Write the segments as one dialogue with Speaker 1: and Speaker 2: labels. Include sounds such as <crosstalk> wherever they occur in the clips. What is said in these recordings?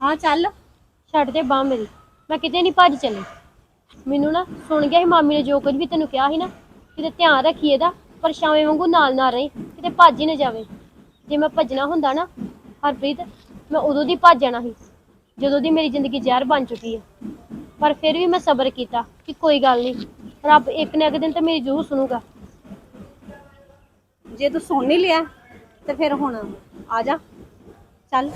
Speaker 1: ਹਾਂ, ਚੱਲ। ਛੱਡ ਦੇ ਬਾਹ ਮੇਰੀ। ਮੈਂ ਕਿਤੇ ਨਹੀਂ ਭੱਜ ਚੱਲੀ। ਮੈਨੂੰ ਨਾ ਸੁਣ ਗਿਆ ਸੀ ਮਾਮੀ ਨੇ ਜੋ ਕੁਝ ਵੀ ਤੈਨੂੰ ਕਿਹਾ ਸੀ ਨਾ, ਕਿਤੇ ਧਿਆਨ ਰੱਖੀ ਇਹਦਾ, ਪਰ ਵਾਂਗੂ ਨਾਲ ਨਾ ਰਹੀ, ਕਿਤੇ ਭੱਜ ਹੀ ਨਾ ਜਾਵੇ। ਜੇ ਮੈਂ ਭੱਜਣਾ ਹੁੰਦਾ ਨਾ, ਹਰਪ੍ਰੀਤ, ਮੈਂ ਉਦੋਂ ਦੀ ਭੱਜ ਜਾਣਾ ਸੀ, ਜਦੋਂ ਦੀ ਮੇਰੀ ਜ਼ਿੰਦਗੀ ਜ਼ਹਿਰ ਬਣ ਚੁੱਕੀ ਹੈ। ਪਰ ਫਿਰ ਵੀ ਮੈਂ ਸਬਰ ਕੀਤਾ ਕਿ ਕੋਈ ਗੱਲ ਨਹੀਂ, ਰੱਬ ਇੱਕ ਨਾ ਇੱਕ ਦਿਨ ਤਾਂ ਮੇਰੀ ਜ਼ਰੂਰ ਸੁਣੂਗਾ।
Speaker 2: ਜੇ ਤੂੰ ਸੁਣ ਨਹੀਂ ਲਿਆ, ਤੇ ਫਿਰ ਹੁਣ ਆ ਜਾ। ਚੱਲ।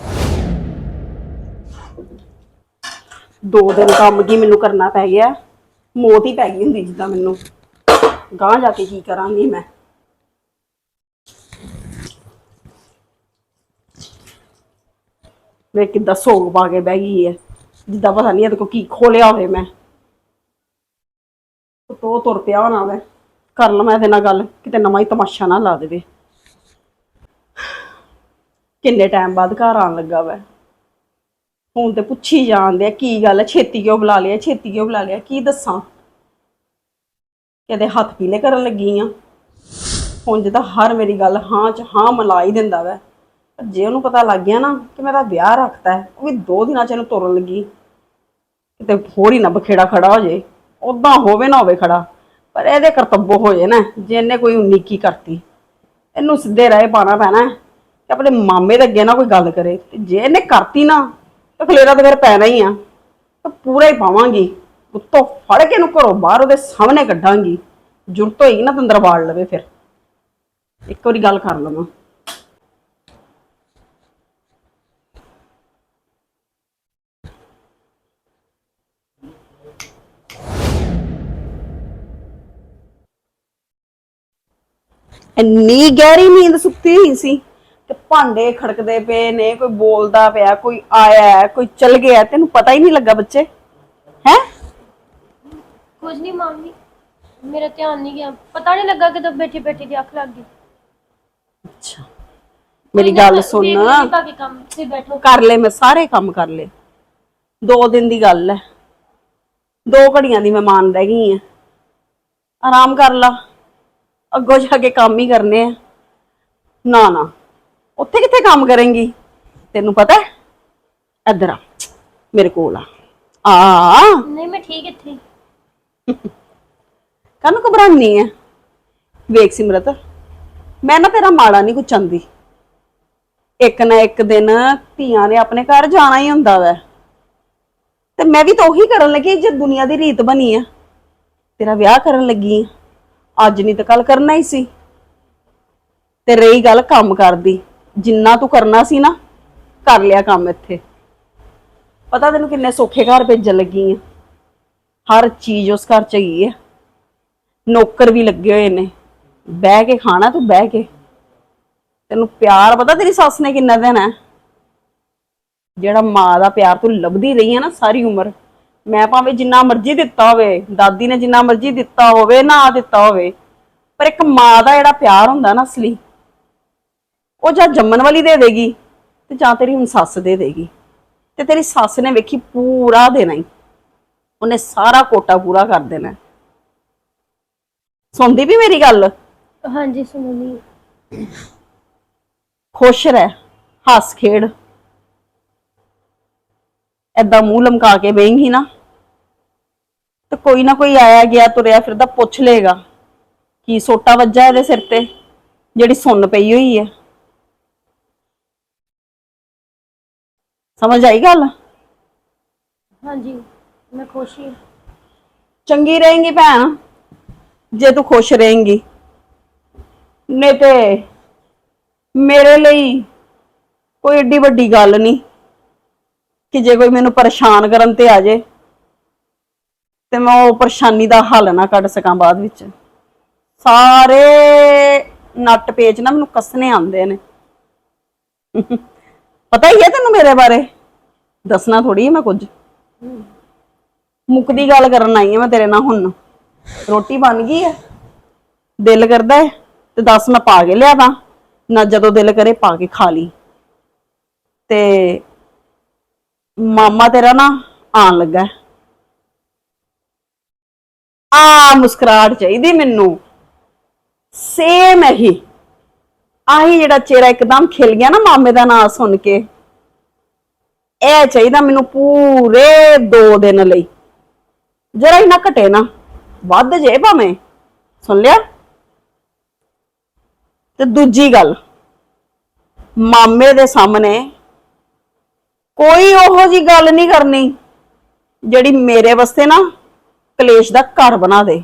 Speaker 3: ਦੋ ਦਿਨ ਕੰਮ ਕੀ ਮੈਨੂੰ ਕਰਨਾ ਪੈ ਗਿਆ। ਮੌਤ ਹੀ ਪੈ ਗਈ ਹੁੰਦੀ ਜਿੱਦਾਂ ਮੈਨੂੰ। ਗਾਂ ਜਾ ਕੇ ਕੀ ਕਰਾਂਗੀ ਮੈਂ? ਮੈਂ ਕਿੱਦਾਂ ਸੋਗ ਪਾ ਕੇ ਬਹਿ ਗਈ ਹੈ ਜਿੱਦਾਂ ਪਤਾ ਨਹੀਂ ਇਹਦੇ ਕੋ ਕੀ ਖੋਲਿਆ ਹੋਵੇ ਮੈਂ। ਤੋ ਤੁਰ ਪਿਆ ਹੋਣਾ ਮੈਂ। ਕਰ ਲਵਾਂ ਇਹਦੇ ਨਾਲ ਗੱਲ, ਕਿਤੇ ਨਵਾਂ ਹੀ ਤਮਾਸ਼ਾ ਨਾ ਲਾ ਦੇਵੇ। ਕਿੰਨੇ ਟਾਈਮ ਬਾਅਦ ਘਰ ਆਉਣ ਲੱਗਾ ਵੈ? ਹੁਣ ਤੇ ਪੁੱਛੀ ਜਾਂਦੇ ਆ, ਕੀ ਗੱਲ ਹੈ ਛੇਤੀ ਕਿਉਂ ਬੁਲਾ ਲਿਆ, ਛੇਤੀ ਕਿਉਂ ਬੁਲਾ ਲਿਆ? ਕੀ ਦੱਸਾਂ? ਕਿਤੇ ਹੱਥ ਪੀਲੇ ਕਰਨ ਲੱਗੀ ਆ ਹੁਣ ਜਿੱਦਾਂ ਹਰ ਮੇਰੀ ਗੱਲ ਹਾਂ ਚ ਹਾਂ ਮਿਲਾ ਹੀ ਦਿੰਦਾ ਵੈ। ਪਰ ਜੇ ਉਹਨੂੰ ਪਤਾ ਲੱਗ ਗਿਆ ਨਾ ਕਿ ਮੈਂ ਤਾਂ ਵਿਆਹ ਰੱਖਤਾ ਹੈ, ਉਹ ਵੀ ਦੋ ਦਿਨਾਂ ਚ ਇਹਨੂੰ ਤੁਰਨ ਲੱਗੀ। ਕਿਤੇ ਹੋਰ ਹੀ ਨਾ ਬਖੇੜਾ ਖੜਾ ਹੋ ਜੇ। ਉਦਾਂ ਹੋਵੇ ਨਾ ਹੋਵੇ ਖੜਾ। ਪਰ ਇਹਦੇ ਕਰਤੱਬੋ ਹੋ ਜੇ ਨਾ, ਜੇ ਇਹਨੇ ਕੋਈ ਉਨੀਕੀ ਕਰਤੀ। ਇਹਨੂੰ ਸਿੱਧੇ ਰਾਹ ਪਾਣਾ ਪੈਣਾ। ਹੈ ਕਿ ਆਪਣੇ ਮਾਮੇ ਦੇ ਅੱਗੇ ਨਾ ਕੋਈ ਗੱਲ ਕਰੇ। ਤੇ ਜੇ ਇਹਨੇ ਕਰਤੀ ਨਾ, ਤਾਂ ਖਲੇਰਾ ਤਾਂ ਫਿਰ ਪੈਣਾ ਹੀ ਆ। ਤਾਂ ਪੂਰਾ ਹੀ ਪਾਵਾਂਗੀ। ਉੱਤੋਂ ਫੜ ਕੇ ਇਹਨੂੰ ਘਰੋਂ ਬਾਹਰ ਉਹਦੇ ਸਾਹਮਣੇ ਕੱਢਾਂਗੀ। ਜੁਰਤ ਹੋਈ ਨਾ ਤਾਂ ਅੰਦਰ ਲਵੇ ਫਿਰ। ਇੱਕ ਵਾਰੀ ਗੱਲ ਕਰ ਲਵਾਂ। ਇੰਨੀ ਗਹਿਰੀ ਨੀਂਦ ਸੁੱਤੀ ਹੋਈ ਸੀ। ਕਿ ਭਾਂਡੇ ਖੜਕਦੇ ਪਏ ਨੇ ਕੋਈ ਬੋਲਦਾ ਪਿਆ ਕੋਈ ਆਇਆ ਹੈ, ਕੋਈ ਚਲ ਗਿਆ ਤੈਨੂੰ ਪਤਾ ਹੀ ਨਹੀਂ ਲੱਗਾ ਬੱਚੇ ਹੈ?
Speaker 1: ਕੁਝ ਨਹੀਂ ਮਾਮੀ ਮੇਰਾ ਧਿਆਨ ਨਹੀਂ ਗਿਆ। ਪਤਾ ਨਹੀਂ ਲੱਗਾ ਕਦੋਂ ਬੈਠੀ ਬੈਠੀ ਦੀ ਅੱਖ ਲੱਗ ਗਈ।
Speaker 3: ਅੱਛਾ। ਮੇਰੀ ਗੱਲ ਸੁਣ।
Speaker 1: ਬਾਕੀ ਕੰਮ ਤੁਸੀਂ ਬੈਠੋ।
Speaker 3: ਕਰ ਲੈ ਮੈਂ ਸਾਰੇ ਕੰਮ ਕਰ ਲਏ। ਦੋ ਦਿਨ ਦੀ ਗੱਲ ਹੈ ਦੋ ਘੜੀਆਂ ਦੀ ਮਹਿਮਾਨ ਰਹਿ ਗਈ ਆ। ਆਰਾਮ ਕਰ ਲਾ। ਅੱਗੋਂ ਜਾ ਕੇ ਕੰਮ ਹੀ ਕਰਨੇ ਆ। ਨਾ ਨਾ। ਉੱਥੇ ਕਿੱਥੇ ਕੰਮ ਕਰੇਂਗੀ? ਤੈਨੂੰ ਪਤਾ ਹੈ? ਇੱਧਰ ਆ ਮੇਰੇ ਕੋਲ ਆ। ਆ।
Speaker 1: ਨਹੀਂ ਮੈਂ ਠੀਕ ਇੱਥੇ।
Speaker 3: ਕਾਹਨੂੰ ਘਬਰਾਨੀ ਹੈ ਵੇਖ ਸਿਮਰਤ ਮੈਂ ਨਾ ਤੇਰਾ ਮਾੜਾ ਨਹੀਂ ਕੁਛ ਚਾਹੁੰਦੀ ਇੱਕ ਨਾ ਇੱਕ ਦਿਨ ਧੀਆਂ ਨੇ ਆਪਣੇ ਘਰ ਜਾਣਾ ਹੀ ਹੁੰਦਾ ਵੈ। ਤੇ ਮੈਂ ਵੀ ਤਾਂ ਉਹੀ ਕਰਨ ਲੱਗੀ ਜੇ ਦੁਨੀਆ ਦੀ ਰੀਤ ਬਣੀ ਆ ਤੇਰਾ ਵਿਆਹ ਕਰਨ ਲੱਗੀ ਆ। ਅੱਜ ਨਹੀਂ ਤਾਂ ਕੱਲ ਕਰਨਾ ਹੀ ਸੀ। ਤੇ ਰਹੀ ਗੱਲ ਕੰਮ ਕਰਦੀ। ਜਿੰਨਾ ਤੂੰ ਕਰਨਾ ਸੀ ਨਾ, ਕਰ ਲਿਆ ਕੰਮ ਇੱਥੇ। ਪਤਾ ਤੈਨੂੰ ਕਿੰਨੇ ਸੌਖੇ ਘਰ ਭੇਜਣ ਲੱਗੀ ਆ। ਹਰ ਚੀਜ਼ ਉਸ ਘਰ ਚ ਹੀ ਹੈ ਨੌਕਰ ਵੀ ਲੱਗੇ ਹੋਏ ਨੇ। ਬਹਿ ਕੇ ਖਾਣਾ, ਤੂੰ ਬਹਿ ਕੇ। ਤੈਨੂੰ ਪਿਆਰ, ਪਤਾ ਤੇਰੀ ਸੱਸ ਨੇ ਕਿੰਨਾ ਦੇਣਾ? ਹੈ? ਜਿਹੜਾ ਮਾਂ ਦਾ ਪਿਆਰ ਤੂੰ ਲੱਭਦੀ ਰਹੀ ਹੈ ਨਾ ਸਾਰੀ ਉਮਰ, ਮੈਂ ਭਾਵੇਂ ਜਿੰਨਾ ਮਰਜ਼ੀ ਦਿੱਤਾ ਹੋਵੇ, ਦਾਦੀ ਨੇ ਜਿੰਨਾ ਮਰਜ਼ੀ ਦਿੱਤਾ ਹੋਵੇ, ਨਾ ਦਿੱਤਾ ਹੋਵੇ, ਪਰ ਇੱਕ ਮਾਂ ਦਾ ਜਿਹੜਾ ਪਿਆਰ ਹੁੰਦਾ ਨਾ ਅਸਲੀ ਉਹ ਜਾਂ ਜੰਮਣ ਵਾਲੀ ਦੇ ਦੇਗੀ ਤੇ ਜਾਂ ਤੇਰੀ ਹੁਣ ਸੱਸ ਦੇ ਦੇਗੀ। ਤੇ ਤੇਰੀ ਸੱਸ ਨੇ ਵੇਖੀ ਪੂਰਾ ਦੇਣਾ ਹੀ ਉਹਨੇ ਸਾਰਾ ਕੋਟਾ ਪੂਰਾ ਕਰ ਦੇਣਾ। ਸੁਣਦੀ ਵੀ ਮੇਰੀ ਗੱਲ?
Speaker 1: ਹਾਂਜੀ ਸੁਣਨੀ
Speaker 3: ਖੁਸ਼ ਰਹਿ ਹੱਸ ਖੇਡ। ਐਦਾਂ ਮੂੰਹ ਲਮਕਾ ਕੇ ਬੈਂਗੀ ਨਾ। ਤੇ ਕੋਈ ਨਾ ਕੋਈ ਆਇਆ ਗਿਆ ਤੁਰਿਆ ਫਿਰਦਾ ਪੁੱਛ ਲੇਗਾ ਕੀ ਸੋਟਾ ਵੱਜਾ ਇਹਦੇ ਸਿਰ ਤੇ? ਜਿਹੜੀ ਸੁੰਨ ਪਈ ਹੋਈ ਹੈ ਸਮਝ ਆਈ ਗੱਲ?
Speaker 1: ਹਾਂਜੀ ਮੈਂ ਖੁਸ਼ ਹੀ।
Speaker 3: ਚੰਗੀ ਰਹੇਂਗੀ ਭੈਣ ਜੇ ਤੂੰ ਖੁਸ਼ ਰਹੇਂਗੀ। ਨਹੀਂ ਤੇ ਮੇਰੇ ਲਈ ਕੋਈ ਏਡੀ ਵੱਡੀ ਗੱਲ ਨਹੀਂ ਕਿ ਜੇ ਕੋਈ ਮੈਨੂੰ ਪਰੇਸ਼ਾਨ ਕਰਨ ਤੇ ਆ ਜੇ ਤੇ ਮੈਂ ਉਹ ਪਰੇਸ਼ਾਨੀ ਦਾ ਹੱਲ ਨਾ ਕੱਢ ਸਕਾਂ ਬਾਅਦ ਵਿੱਚ। ਸਾਰੇ ਨੱਟ ਪੇਚ ਨਾ ਮੈਨੂੰ ਕੱਸਣੇ ਆਉਂਦੇ ਨੇ। <laughs> ਪਤਾ ਹੀ ਹੈ ਤੈਨੂੰ ਮੇਰੇ ਬਾਰੇ? ਦੱਸਣਾ ਥੋੜੀ ਹੈ ਮੈਂ ਕੁਝ। ਮੁੱਕਦੀ ਗੱਲ ਕਰਨ ਆਈ ਹਾਂ ਮੈਂ ਤੇਰੇ ਨਾਲ ਹੁਣ। ਰੋਟੀ ਬਣ ਗਈ ਹੈ ਦਿਲ ਕਰਦਾ ਹੈ ਤੇ ਦੱਸ ਮੈਂ ਪਾ ਕੇ ਲਿਆਦਾ ਨਾ ਜਦੋਂ ਦਿਲ ਕਰੇ ਪਾ ਕੇ ਖਾ ਲਈ। ਤੇ ਮਾਮਾ ਤੇਰਾ ਨਾ ਆਣ ਲੱਗਾ। ਆ ਮੁਸਕਰਾਹਟ ਚਾਹੀਦੀ ਮੈਨੂੰ। ਸੇਮ ਇਹੀ। ਆਹੀ ਜਿਹੜਾ ਚਿਹਰਾ ਇੱਕਦਮ ਖਿਲ ਗਿਆ ਨਾ ਮਾਮੇ ਦਾ ਨਾਂ ਸੁਣ ਕੇ। ਇਹ ਚਾਹੀਦਾ ਮੈਨੂੰ ਪੂਰੇ 2 ਦਿਨ ਲਈ। ਜਰਾ ਹੀ ਨਾ ਘਟੇ ਨਾ ਵੱਧ ਜੇ ਭਾਵੇਂ। ਸੁਣ ਲਿਆ? ਤੇ ਦੂਜੀ ਗੱਲ ਮਾਮੇ ਦੇ ਸਾਹਮਣੇ ਕੋਈ ਉਹੋ ਜੀ ਗੱਲ ਨਹੀਂ ਕਰਨੀ ਜਿਹੜੀ ਮੇਰੇ ਵਾਸਤੇ ਨਾ ਕਲੇਸ਼ ਦਾ ਘਰ ਬਣਾ ਦੇ।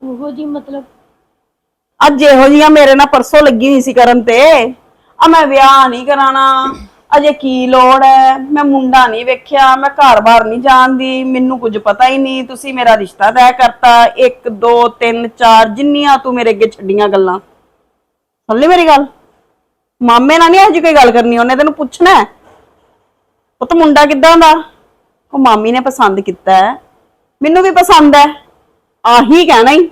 Speaker 1: ਉਹੋ ਜੀ ਮਤਲਬ?
Speaker 3: ਅੱਜ ਇਹੋ ਜੀਆਂ ਮੇਰੇ ਨਾਲ ਪਰਸੋਂ ਲੱਗੀ ਹੋਈ ਸੀ ਕਰਨ ਤੇ। ਆ ਮੈਂ ਵਿਆਹ ਨਹੀਂ ਕਰਾਣਾ ਅਜੇ ਕੀ ਲੋੜ ਹੈ? ਮੈਂ ਮੁੰਡਾ ਨਹੀਂ ਵੇਖਿਆ, ਮੈਂ ਘਰ-ਬਾਰ ਨਹੀਂ ਜਾਣਦੀ, ਮੈਨੂੰ ਕੁਝ ਪਤਾ ਹੀ ਨਹੀਂ। ਤੁਸੀਂ ਮੇਰਾ ਰਿਸ਼ਤਾ ਤੈਅ ਕਰਤਾ। 1 2 3 4 ਜਿੰਨੀਆਂ ਤੂੰ ਮੇਰੇ ਅੱਗੇ ਛੱਡੀਆਂ ਗੱਲਾਂ। ਸੁਣ ਲਈ ਮੇਰੀ ਗੱਲ? ਮਾਮੇ ਨਾਲ ਨਹੀਂ ਇਹੋ ਕੋਈ ਗੱਲ ਕਰਨੀ, ਉਹਨੇ ਤੈਨੂੰ ਪੁੱਛਣਾ ਹੈ? ਉਹ ਤਾਂ ਮੁੰਡਾ ਕਿੱਦਾਂ ਦਾ? ਉਹ ਮਾਮੀ ਨੇ ਪਸੰਦ ਕੀਤਾ ਹੈ। ਮੈਨੂੰ ਵੀ ਪਸੰਦ ਹੈ। ਆਹੀ ਕਹਿਣਾ ਹੀ।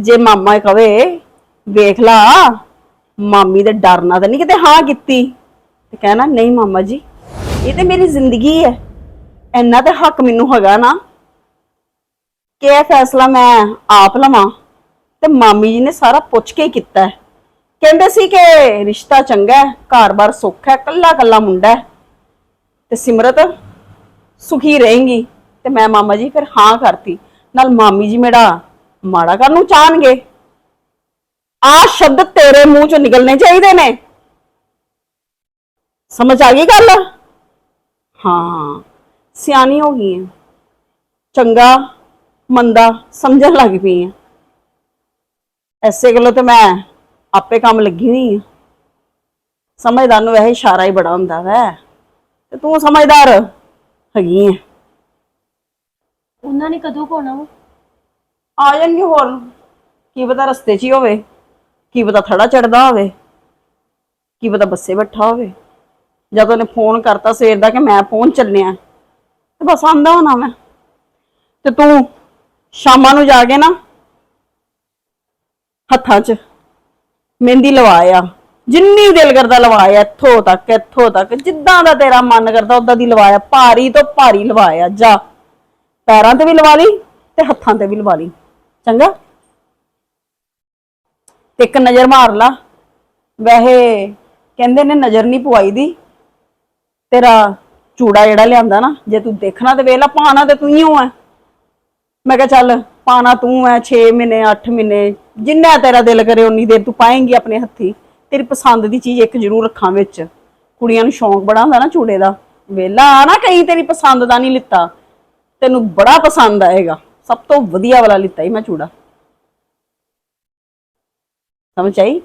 Speaker 3: ਜੇ ਮਾਮਾ ਕਵੇ, ਵੇਖ ਲਾ। ਮਾਮੀ ਦੇ ਡਰ ਨਾਲ ਤਾਂ ਨਹੀਂ ਕਿਤੇ ਹਾਂ ਕੀਤੀ। ਤੇ ਕਹਿਣਾ, ਨਹੀਂ ਮਾਮਾ ਜੀ, ਇਹ ਤੇ ਮੇਰੀ ਜ਼ਿੰਦਗੀ ਹੈ। ਇੰਨਾ ਤੇ ਹੱਕ ਮੈਨੂੰ ਹੈਗਾ ਨਾ ਕਿ ਇਹ ਫੈਸਲਾ ਮੈਂ ਆਪ ਲਵਾਂ ਤੇ ਮਾਮੀ ਜੀ ਨੇ ਸਾਰਾ ਪੁੱਛ ਕੇ ਹੀ ਕੀਤਾ ਹੈ। ਕਹਿੰਦੇ ਸੀ ਕਿ ਰਿਸ਼ਤਾ ਚੰਗਾ ਹੈ, ਘਰ-ਬਾਰ ਸੁੱਖ ਹੈ ਕੱਲਾ ਕੱਲਾ ਮੁੰਡਾ ਹੈ। ਤੇ ਸਿਮਰਤ, ਸੁਖੀ ਰਹੇਗੀ। ਤੇ ਮੈਂ ਮਾਮਾ ਜੀ ਫਿਰ ਹਾਂ ਕਰਤੀ। ਨਾਲ ਮਾਮੀ ਜੀ ਮੇਰਾ ਮਾੜਾ ਕਰਨ ਨੂੰ ਚਾਹਣਗੇ। ਆ ਸ਼ਬਦ ਤੇਰੇ ਮੂੰਹ ਚੋਂ ਨਿਕਲਣੇ ਚਾਹੀਦੇ ਨੇ। ਸਮਝ ਆ ਗਈ ਗੱਲ? ਹਾਂ ਸਿਆਣੀ ਹੋ ਗਈ ਹੈ ਚੰਗਾ ਮੰਦਾ ਸਮਝਣ ਲੱਗ ਪਈ ਹੈ ਐਸੇ ਗੱਲੋਂ ਤੇ ਮੈਂ ਆਪੇ ਕੰਮ ਲੱਗੀ ਹੋਈ ਹਾਂ ਸਮਝਦਾਰ ਨੂੰ ਵੈਸੇ ਇਸ਼ਾਰਾ ਹੀ ਬੜਾ ਹੁੰਦਾ ਵੈ। ਤੇ ਤੂੰ ਸਮਝਦਾਰ ਹੈਗੀ ਹੈ
Speaker 1: ਉਹਨਾਂ ਨੇ ਕਦੋਂ ਕੋਣਾ ਵਾ?
Speaker 3: ਆ ਜਾਣਗੇ ਹੋਰ। ਕੀ ਪਤਾ ਰਸਤੇ 'ਚ ਹੀ ਹੋਵੇ। ਕੀ ਪਤਾ ਥੜਾ ਚੜਦਾ ਹੋਵੇ, ਕੀ ਪਤਾ ਬੱਸੇ ਬੈਠਾ ਹੋਵੇ। ਜਦ ਉਹਨੇ ਫੋਨ ਕਰਤਾ ਸਵੇਰ ਦਾ ਕਿ ਮੈਂ ਪਹੁੰਚ ਚੱਲਿਆ, ਤੇ ਬਸ ਆਂਦਾ ਹੋਣਾ ਮੈਂ। ਤੇ ਤੂੰ ਸ਼ਾਮਾਂ ਨੂੰ ਜਾ ਕੇ ਨਾ ਹੱਥਾਂ 'ਚ ਮਹਿੰਦੀ ਲਵਾਇਆ ਜਿੰਨੀ ਦਿਲ ਕਰਦਾ ਲਵਾਇਆ ਇੱਥੋਂ ਤੱਕ ਇੱਥੋਂ ਤੱਕ। ਜਿੱਦਾਂ ਦਾ ਤੇਰਾ ਮਨ ਕਰਦਾ, ਉਦਾਂ ਦੀ ਲਵਾਇਆ ਭਾਰੀ ਤੋਂ ਭਾਰੀ ਲਵਾਇਆ ਜਾ। ਪੈਰਾਂ ਤੇ ਵੀ ਲਵਾ ਲਈ ਤੇ ਹੱਥਾਂ ਤੇ ਵੀ ਲਵਾ ਲਈ। ਚੰਗਾ? ਇੱਕ ਨਜ਼ਰ ਮਾਰ ਲਾ। ਵੈਸੇ ਕਹਿੰਦੇ ਨੇ ਨਜ਼ਰ ਨਹੀਂ ਪਵਾਈ ਦੀ। ਤੇਰਾ ਚੂੜਾ ਜਿਹੜਾ ਲਿਆਂਦਾ ਨਾ, ਜੇ ਤੂੰ ਦੇਖਣਾ ਤੇ ਵੇਲਾ ਪਾਣਾ ਤੇ ਤੂੰ ਹੀ ਹੋ ਹੈ ਮੈਂ ਕਿਹਾ ਚੱਲ, ਪਾਣਾ ਤੂੰ ਹੈ 6 ਮਹੀਨੇ 8 ਮਹੀਨੇ, ਜਿੰਨਾ ਤੇਰਾ ਦਿਲ ਕਰੇ ਉਨੀ ਦੇਰ ਤੂੰ ਪਾਏਂਗੀ ਆਪਣੇ ਹੱਥੀ। ਤੇਰੀ ਪਸੰਦ ਦੀ ਚੀਜ਼ ਇੱਕ ਜ਼ਰੂਰ ਰੱਖਾਂ ਵਿੱਚ। ਕੁੜੀਆਂ ਨੂੰ ਸ਼ੌਂਕ ਬੜਾ ਹੁੰਦਾ ਨਾ ਚੂੜੇ ਦਾ। ਵੇਲਾ ਆ ਨਾ ਕਈ ਤੇਰੀ ਪਸੰਦ ਦਾ ਨਹੀਂ ਲਿੱਤਾ। ਤੈਨੂੰ ਬੜਾ ਪਸੰਦ ਆਏਗਾ। ਸਭ ਤੋਂ ਵਧੀਆ ਵਾਲਾ ਲਿੱਤਾ ਹੀ ਮੈਂ ਚੂੜਾ। ਸਮਝ ਆਈ?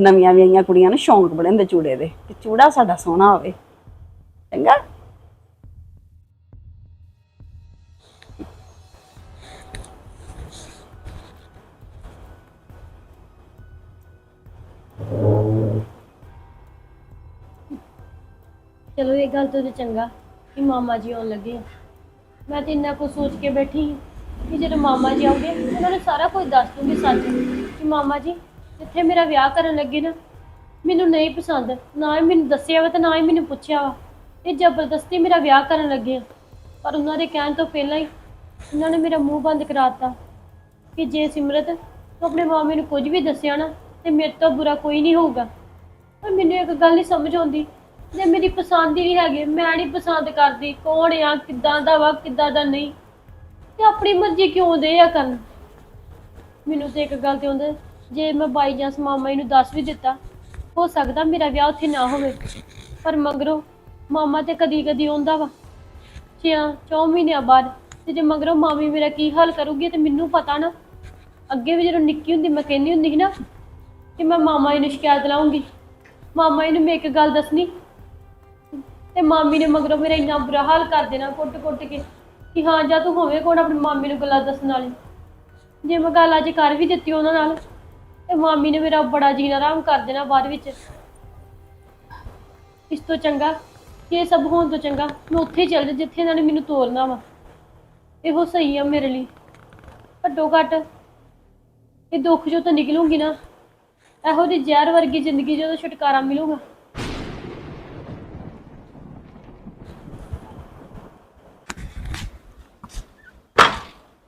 Speaker 3: ਨਵੀਆਂ ਵਿਆਹੀਆਂ ਕੁੜੀਆਂ ਨੂੰ ਸ਼ੌਂਕ ਬੜੇ ਹੁੰਦੇ ਚੂੜੇ ਦੇ। ਕਿ ਚੂੜਾ ਸਾਡਾ ਸੋਹਣਾ ਹੋਵੇ। ਚੰਗਾ?
Speaker 1: ਚਲੋ, ਇਹ ਗੱਲ ਤੋਂ ਤੇ ਚੰਗਾ ਕਿ ਮਾਮਾ ਜੀ ਆਉਣ ਲੱਗੇ ਆ। ਮੈਂ ਤੇ ਇੰਨਾ ਕੁਝ ਸੋਚ ਕੇ ਬੈਠੀ ਸੀ ਕਿ ਜਦੋਂ ਮਾਮਾ ਜੀ ਆਉਗੇ ਉਹਨਾਂ ਨੂੰ ਸਾਰਾ ਕੁਝ ਦੱਸ ਦੂੰਗੀ ਸੱਚ। ਕਿ ਮਾਮਾ ਜੀ ਜਿੱਥੇ ਮੇਰਾ ਵਿਆਹ ਕਰਨ ਲੱਗੇ ਨਾ, ਮੈਨੂੰ ਨਹੀਂ ਪਸੰਦ, ਨਾ ਹੀ ਮੈਨੂੰ ਦੱਸਿਆ ਵਾ ਤੇ ਨਾ ਹੀ ਮੈਨੂੰ ਪੁੱਛਿਆ ਵਾ। ਇਹ ਜ਼ਬਰਦਸਤੀ ਮੇਰਾ ਵਿਆਹ ਕਰਨ ਲੱਗੇ ਆ। ਪਰ ਉਹਨਾਂ ਦੇ ਕਹਿਣ ਤੋਂ ਪਹਿਲਾਂ ਹੀ ਉਹਨਾਂ ਨੇ ਮੇਰਾ ਮੂੰਹ ਬੰਦ ਕਰਾਤਾ ਕਿ ਜੇ ਸਿਮਰਤ ਤੂੰ ਆਪਣੇ ਮਾਮੇ ਨੂੰ ਕੁਝ ਵੀ ਦੱਸਿਆ ਨਾ, ਤੇ ਮੇਰੇ ਤੋਂ ਬੁਰਾ ਕੋਈ ਨਹੀਂ ਹੋਊਗਾ। ਪਰ ਮੈਨੂੰ ਇੱਕ ਗੱਲ ਨਹੀਂ ਸਮਝ ਆਉਂਦੀ, ਜੇ ਮੇਰੀ ਪਸੰਦ ਹੀ ਨਹੀਂ ਹੈਗੇ, ਮੈਂ ਨਹੀਂ ਪਸੰਦ ਕਰਦੀ, ਕੌਣ ਆ, ਕਿੱਦਾਂ ਦਾ ਵਾ, ਕਿੱਦਾਂ ਦਾ ਨਹੀਂ। ਤੇ ਆਪਣੀ ਮਰਜ਼ੀ ਕਿਉਂ ਦੇ ਆ ਕਰਨ? ਮੈਨੂੰ ਤੇ ਇੱਕ ਗੱਲ ਤੇ ਹੁੰਦਾ ਜੇ ਮੈਂ ਬਾਈ ਚਾਂਸ ਮਾਮਾ ਜੀ ਨੂੰ ਦੱਸ ਵੀ ਦਿੱਤਾ, ਹੋ ਸਕਦਾ ਮੇਰਾ ਵਿਆਹ ਉੱਥੇ ਨਾ ਹੋਵੇ। ਪਰ ਮਗਰੋਂ ਮਾਮਾ ਤੇ ਕਦੀ ਕਦੀ ਆਉਂਦਾ ਵਾ। ਛਿਆ, ਚੌ ਮਹੀਨਿਆਂ ਬਾਅਦ ਤੇ ਜੇ ਮਗਰੋਂ ਮਾਮੀ ਮੇਰਾ ਕੀ ਹਾਲ ਕਰੂਗੀ ਤੇ ਮੈਨੂੰ ਪਤਾ ਨਾ। ਅੱਗੇ ਵੀ ਜਦੋਂ ਨਿੱਕੀ ਹੁੰਦੀ ਮੈਂ ਕਹਿੰਦੀ ਹੁੰਦੀ ਸੀ ਨਾ ਕਿ ਮੈਂ ਮਾਮਾ ਜੀ ਨੂੰ ਸ਼ਿਕਾਇਤ ਲਾਉਂਗੀ। ਮਾਮਾ ਜੀ ਨੂੰ ਮੈਂ ਇੱਕ ਗੱਲ ਦੱਸਣੀ, ਤੇ ਮਾਮੀ ਨੇ ਮਗਰੋਂ ਮੇਰਾ ਇੰਨਾ ਬੁਰਾ ਹਾਲ ਕਰ ਦੇਣਾ ਕੁੱਟ-ਕੁੱਟ ਕੇ ਕਿ ਹਾਂ ਜਾਂ ਤੂੰ ਹੋਵੇਂ ਕੋਣ ਆਪਣੀ ਮਾਮੀ ਨੂੰ ਗੱਲਾਂ ਦੱਸਣ ਵਾਲੀ। ਜੇ ਮੈਂ ਗੱਲ ਅੱਜ ਕਰ ਵੀ ਦਿੱਤੀ ਉਹਨਾਂ ਨਾਲ ਤੇ ਮਾਮੀ ਨੇ ਮੇਰਾ ਬੜਾ ਜੀਣਾ ਆਰਾਮ ਕਰ ਦੇਣਾ ਬਾਅਦ ਵਿੱਚ। ਇਸ ਤੋਂ ਚੰਗਾ ਕਿ ਇਹ ਸਭ ਹੋਣ ਤੋਂ ਚੰਗਾ, ਮੈਂ ਉੱਥੇ ਚੱਲ ਜਾ ਜਿੱਥੇ ਇਹਨਾਂ ਨੇ ਮੈਨੂੰ ਤੋਰਨਾ ਵਾ। ਇਹੋ ਸਹੀ ਆ ਮੇਰੇ ਲਈ। ਘੱਟੋ ਘੱਟ ਇਹ ਦੁੱਖ ਜੋ ਤਾਂ ਨਿਕਲੂੰਗੀ ਨਾ। ਇਹੋ ਜਿਹੀ ਜ਼ਹਿਰ ਵਰਗੀ ਜ਼ਿੰਦਗੀ ਜਦੋਂ ਛੁਟਕਾਰਾ ਮਿਲੂਗਾ।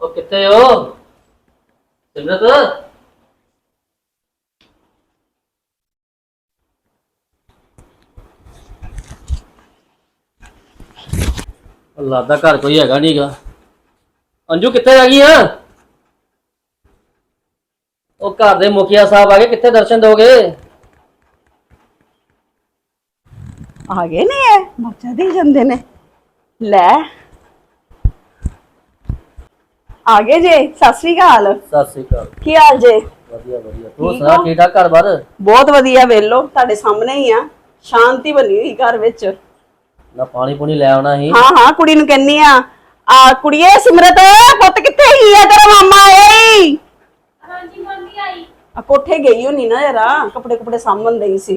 Speaker 4: ਉਹ ਕਿੱਥੇ ਹੋ? ਸਿਮਰਤ? ਅੱਲਾ ਦਾ ਘਰ ਕੋਈ ਹੈਗਾ ਨਹੀਂਗਾ ਅੰਜੂ ਕਿੱਥੇ ਰਹਿ ਗਈ ਆ? ਉਹ ਘਰ ਦੇ ਮੁਖੀਆ ਸਾਹਿਬ ਆ ਗਏ ਕਿੱਥੇ ਦਰਸ਼ਨ ਦੋਗੇ
Speaker 3: ਆ ਗਏ ਨੇ ਇਹ ਬੱਚਾ ਦੇ ਜਾਂਦੇ ਨੇ। ਲੈ। ਆ ਗਏ ਜੇ ਸਤਿ ਸ੍ਰੀ ਅਕਾਲ।
Speaker 4: ਸਤਿ ਸ੍ਰੀ ਅਕਾਲ।
Speaker 3: ਕੀ ਹਾਲ ਜੇ?
Speaker 4: ਵਧੀਆ ਵਧੀਆ। ਤੂੰ
Speaker 3: ਠੀਕ
Speaker 4: ਸੁਣਾ
Speaker 3: ਹੋ?
Speaker 4: ਠੀਕ ਠਾਕ ਘਰ ਬਾਰ?
Speaker 3: ਬਹੁਤ ਵਧੀਆ ਵੇਲੋ ਤੁਹਾਡੇ ਸਾਹਮਣੇ ਹੀ ਆ। ਸ਼ਾਂਤੀ ਬਣੀ ਹੋਈ ਘਰ ਵਿੱਚ।
Speaker 4: ਨਾ ਪਾਣੀ ਪੂਣੀ ਲੈ ਆਉਣਾ ਸੀ।
Speaker 3: ਹਾਂ ਹਾਂ ਕੁੜੀ ਨੂੰ ਕਹਿੰਨੀ ਆ। ਆ ਕੁੜੀਏ ਸਿਮਰਤ ਪੁੱਤ ਕਿੱਥੇ ਹੀ ਆ ਤੇਰਾ ਮਾਮਾ ਓਏ
Speaker 1: ਹਾਂਜੀ ਮੰਮੀ ਆਈ
Speaker 3: ਆ ਕੋਠੇ ਗਈ ਹੋਣੀ ਨਾ ਜਰਾ ਕੱਪੜੇ ਕੁਪੜੇ ਸਾਂਭਣ ਦਈ ਸੀ।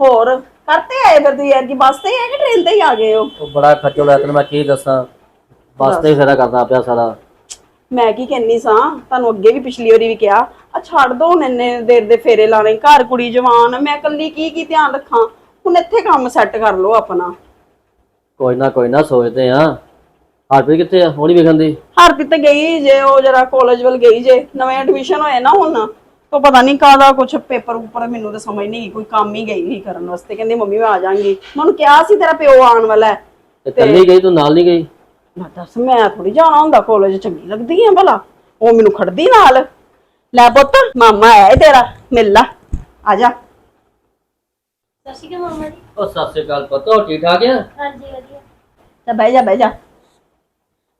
Speaker 3: ਹੋਰ ਕਰਤੇ ਆਏ ਫਿਰ ਤੁਸੀਂ ਯਾਰ ਕੀ ਬੱਸ ਤੇ ਆਏ ਕਿ ਟ੍ਰੇਨ ਤੇ ਹੀ ਆ ਗਏ ਹੋ?
Speaker 4: ਉਹ ਬੜਾ ਖੱਜਲ ਹੋਇਆ ਤੈਨੂੰ ਮੈਂ ਕੀ ਦੱਸਾਂ? ਬਸ ਤੇ ਹੀ ਫੇਰਾ ਕਰਨਾ ਪਿਆ ਸਾਰਾ।
Speaker 3: ਮੈਂ ਕੀ ਕਹਿੰਨੀ ਸਾਂ ਤੁਹਾਨੂੰ ਅੱਗੇ ਵੀ ਪਿਛਲੀ ਵਾਰੀ ਵੀ ਕਿਹਾ ਆ ਛੱਡ ਦੋ ਹੁਣ ਇੰਨੇ ਦੇਰ ਦੇ ਫੇਰੇ ਲਾਣੇ ਘਰ ਕੁੜੀ ਜਵਾਨ ਮੈਂ ਇਕੱਲੀ ਕੀ ਕੀ ਧਿਆਨ ਰੱਖਾਂ? ਹੁਣ ਇੱਥੇ ਕੰਮ ਸੈੱਟ ਕਰ ਲਓ ਆਪਣਾ।
Speaker 4: ਕੋਈ ਨਾ ਕੋਈ ਨਾ ਸੋਚਦੇ ਆ। ਹਰਪ੍ਰੀਤ ਕਿੱਥੇ ਆ? ਨਹੀਂ ਵੇਖਣ ਦੀ?
Speaker 3: ਹਰਪ੍ਰੀਤ ਤੇ ਗਈ ਜੇ ਉਹ ਜਰਾ ਕਾਲਜ ਵੱਲ ਗਈ ਜੇ। ਨਵੇਂ ਐਡਮਿਸ਼ਨ ਹੋਏ ਨਾ ਹੁਣ। ਤੋਂ ਪਤਾ ਨਹੀਂ ਕਾਹਦਾ ਕੁਝ ਪੇਪਰ ਉੱਪਰ ਮੈਨੂੰ ਤਾਂ ਸਮਝ ਨਹੀਂ ਕੋਈ ਕੰਮ ਹੀ ਗਈ ਸੀ ਕਰਨ ਵਾਸਤੇ। ਕਹਿੰਦੀ ਮੰਮੀ ਮੈਂ ਆ ਜਾਾਂਗੀ। ਮੈਨੂੰ ਕਿਹਾ ਸੀ ਤੇਰਾ ਪਿਓ ਆਉਣ ਵਾਲਾ ਹੈ।
Speaker 4: ਤੇ ਕੱਲੀ ਗਈ ਤੂੰ ਨਾਲ ਨਹੀਂ ਗਈ?
Speaker 3: ਮੈਂ ਦੱਸ ਮੈਂ ਥੋੜੀ ਜਾਣਾ ਹੁੰਦਾ ਕਾਲਜ ਚੰਗੀ ਲੱਗਦੀ ਆ ਭਲਾ। ਉਹ ਮੈਨੂੰ ਖੜਦੀ ਨਾਲ। ਲੈ ਪੁੱਤ ਮਾਮਾ ਆਇਆ ਏ ਤੇਰਾ। ਮਿਲ ਲਾ। ਆ ਜਾ।
Speaker 1: ਸਤਿ ਸ਼੍ਰੀ ਅਕਾਲ ਮਾਮਾ ਜੀ।
Speaker 4: ਉਹ ਸਤਿ ਸ੍ਰੀ ਅਕਾਲ ਪੁੱਤ ਠੀਕ ਠਾਕ ਆ?
Speaker 1: ਹਾਂਜੀ ਵਧੀਆ।
Speaker 3: ਤਾਂ ਬਹਿ ਜਾ ਬਹਿ ਜਾ।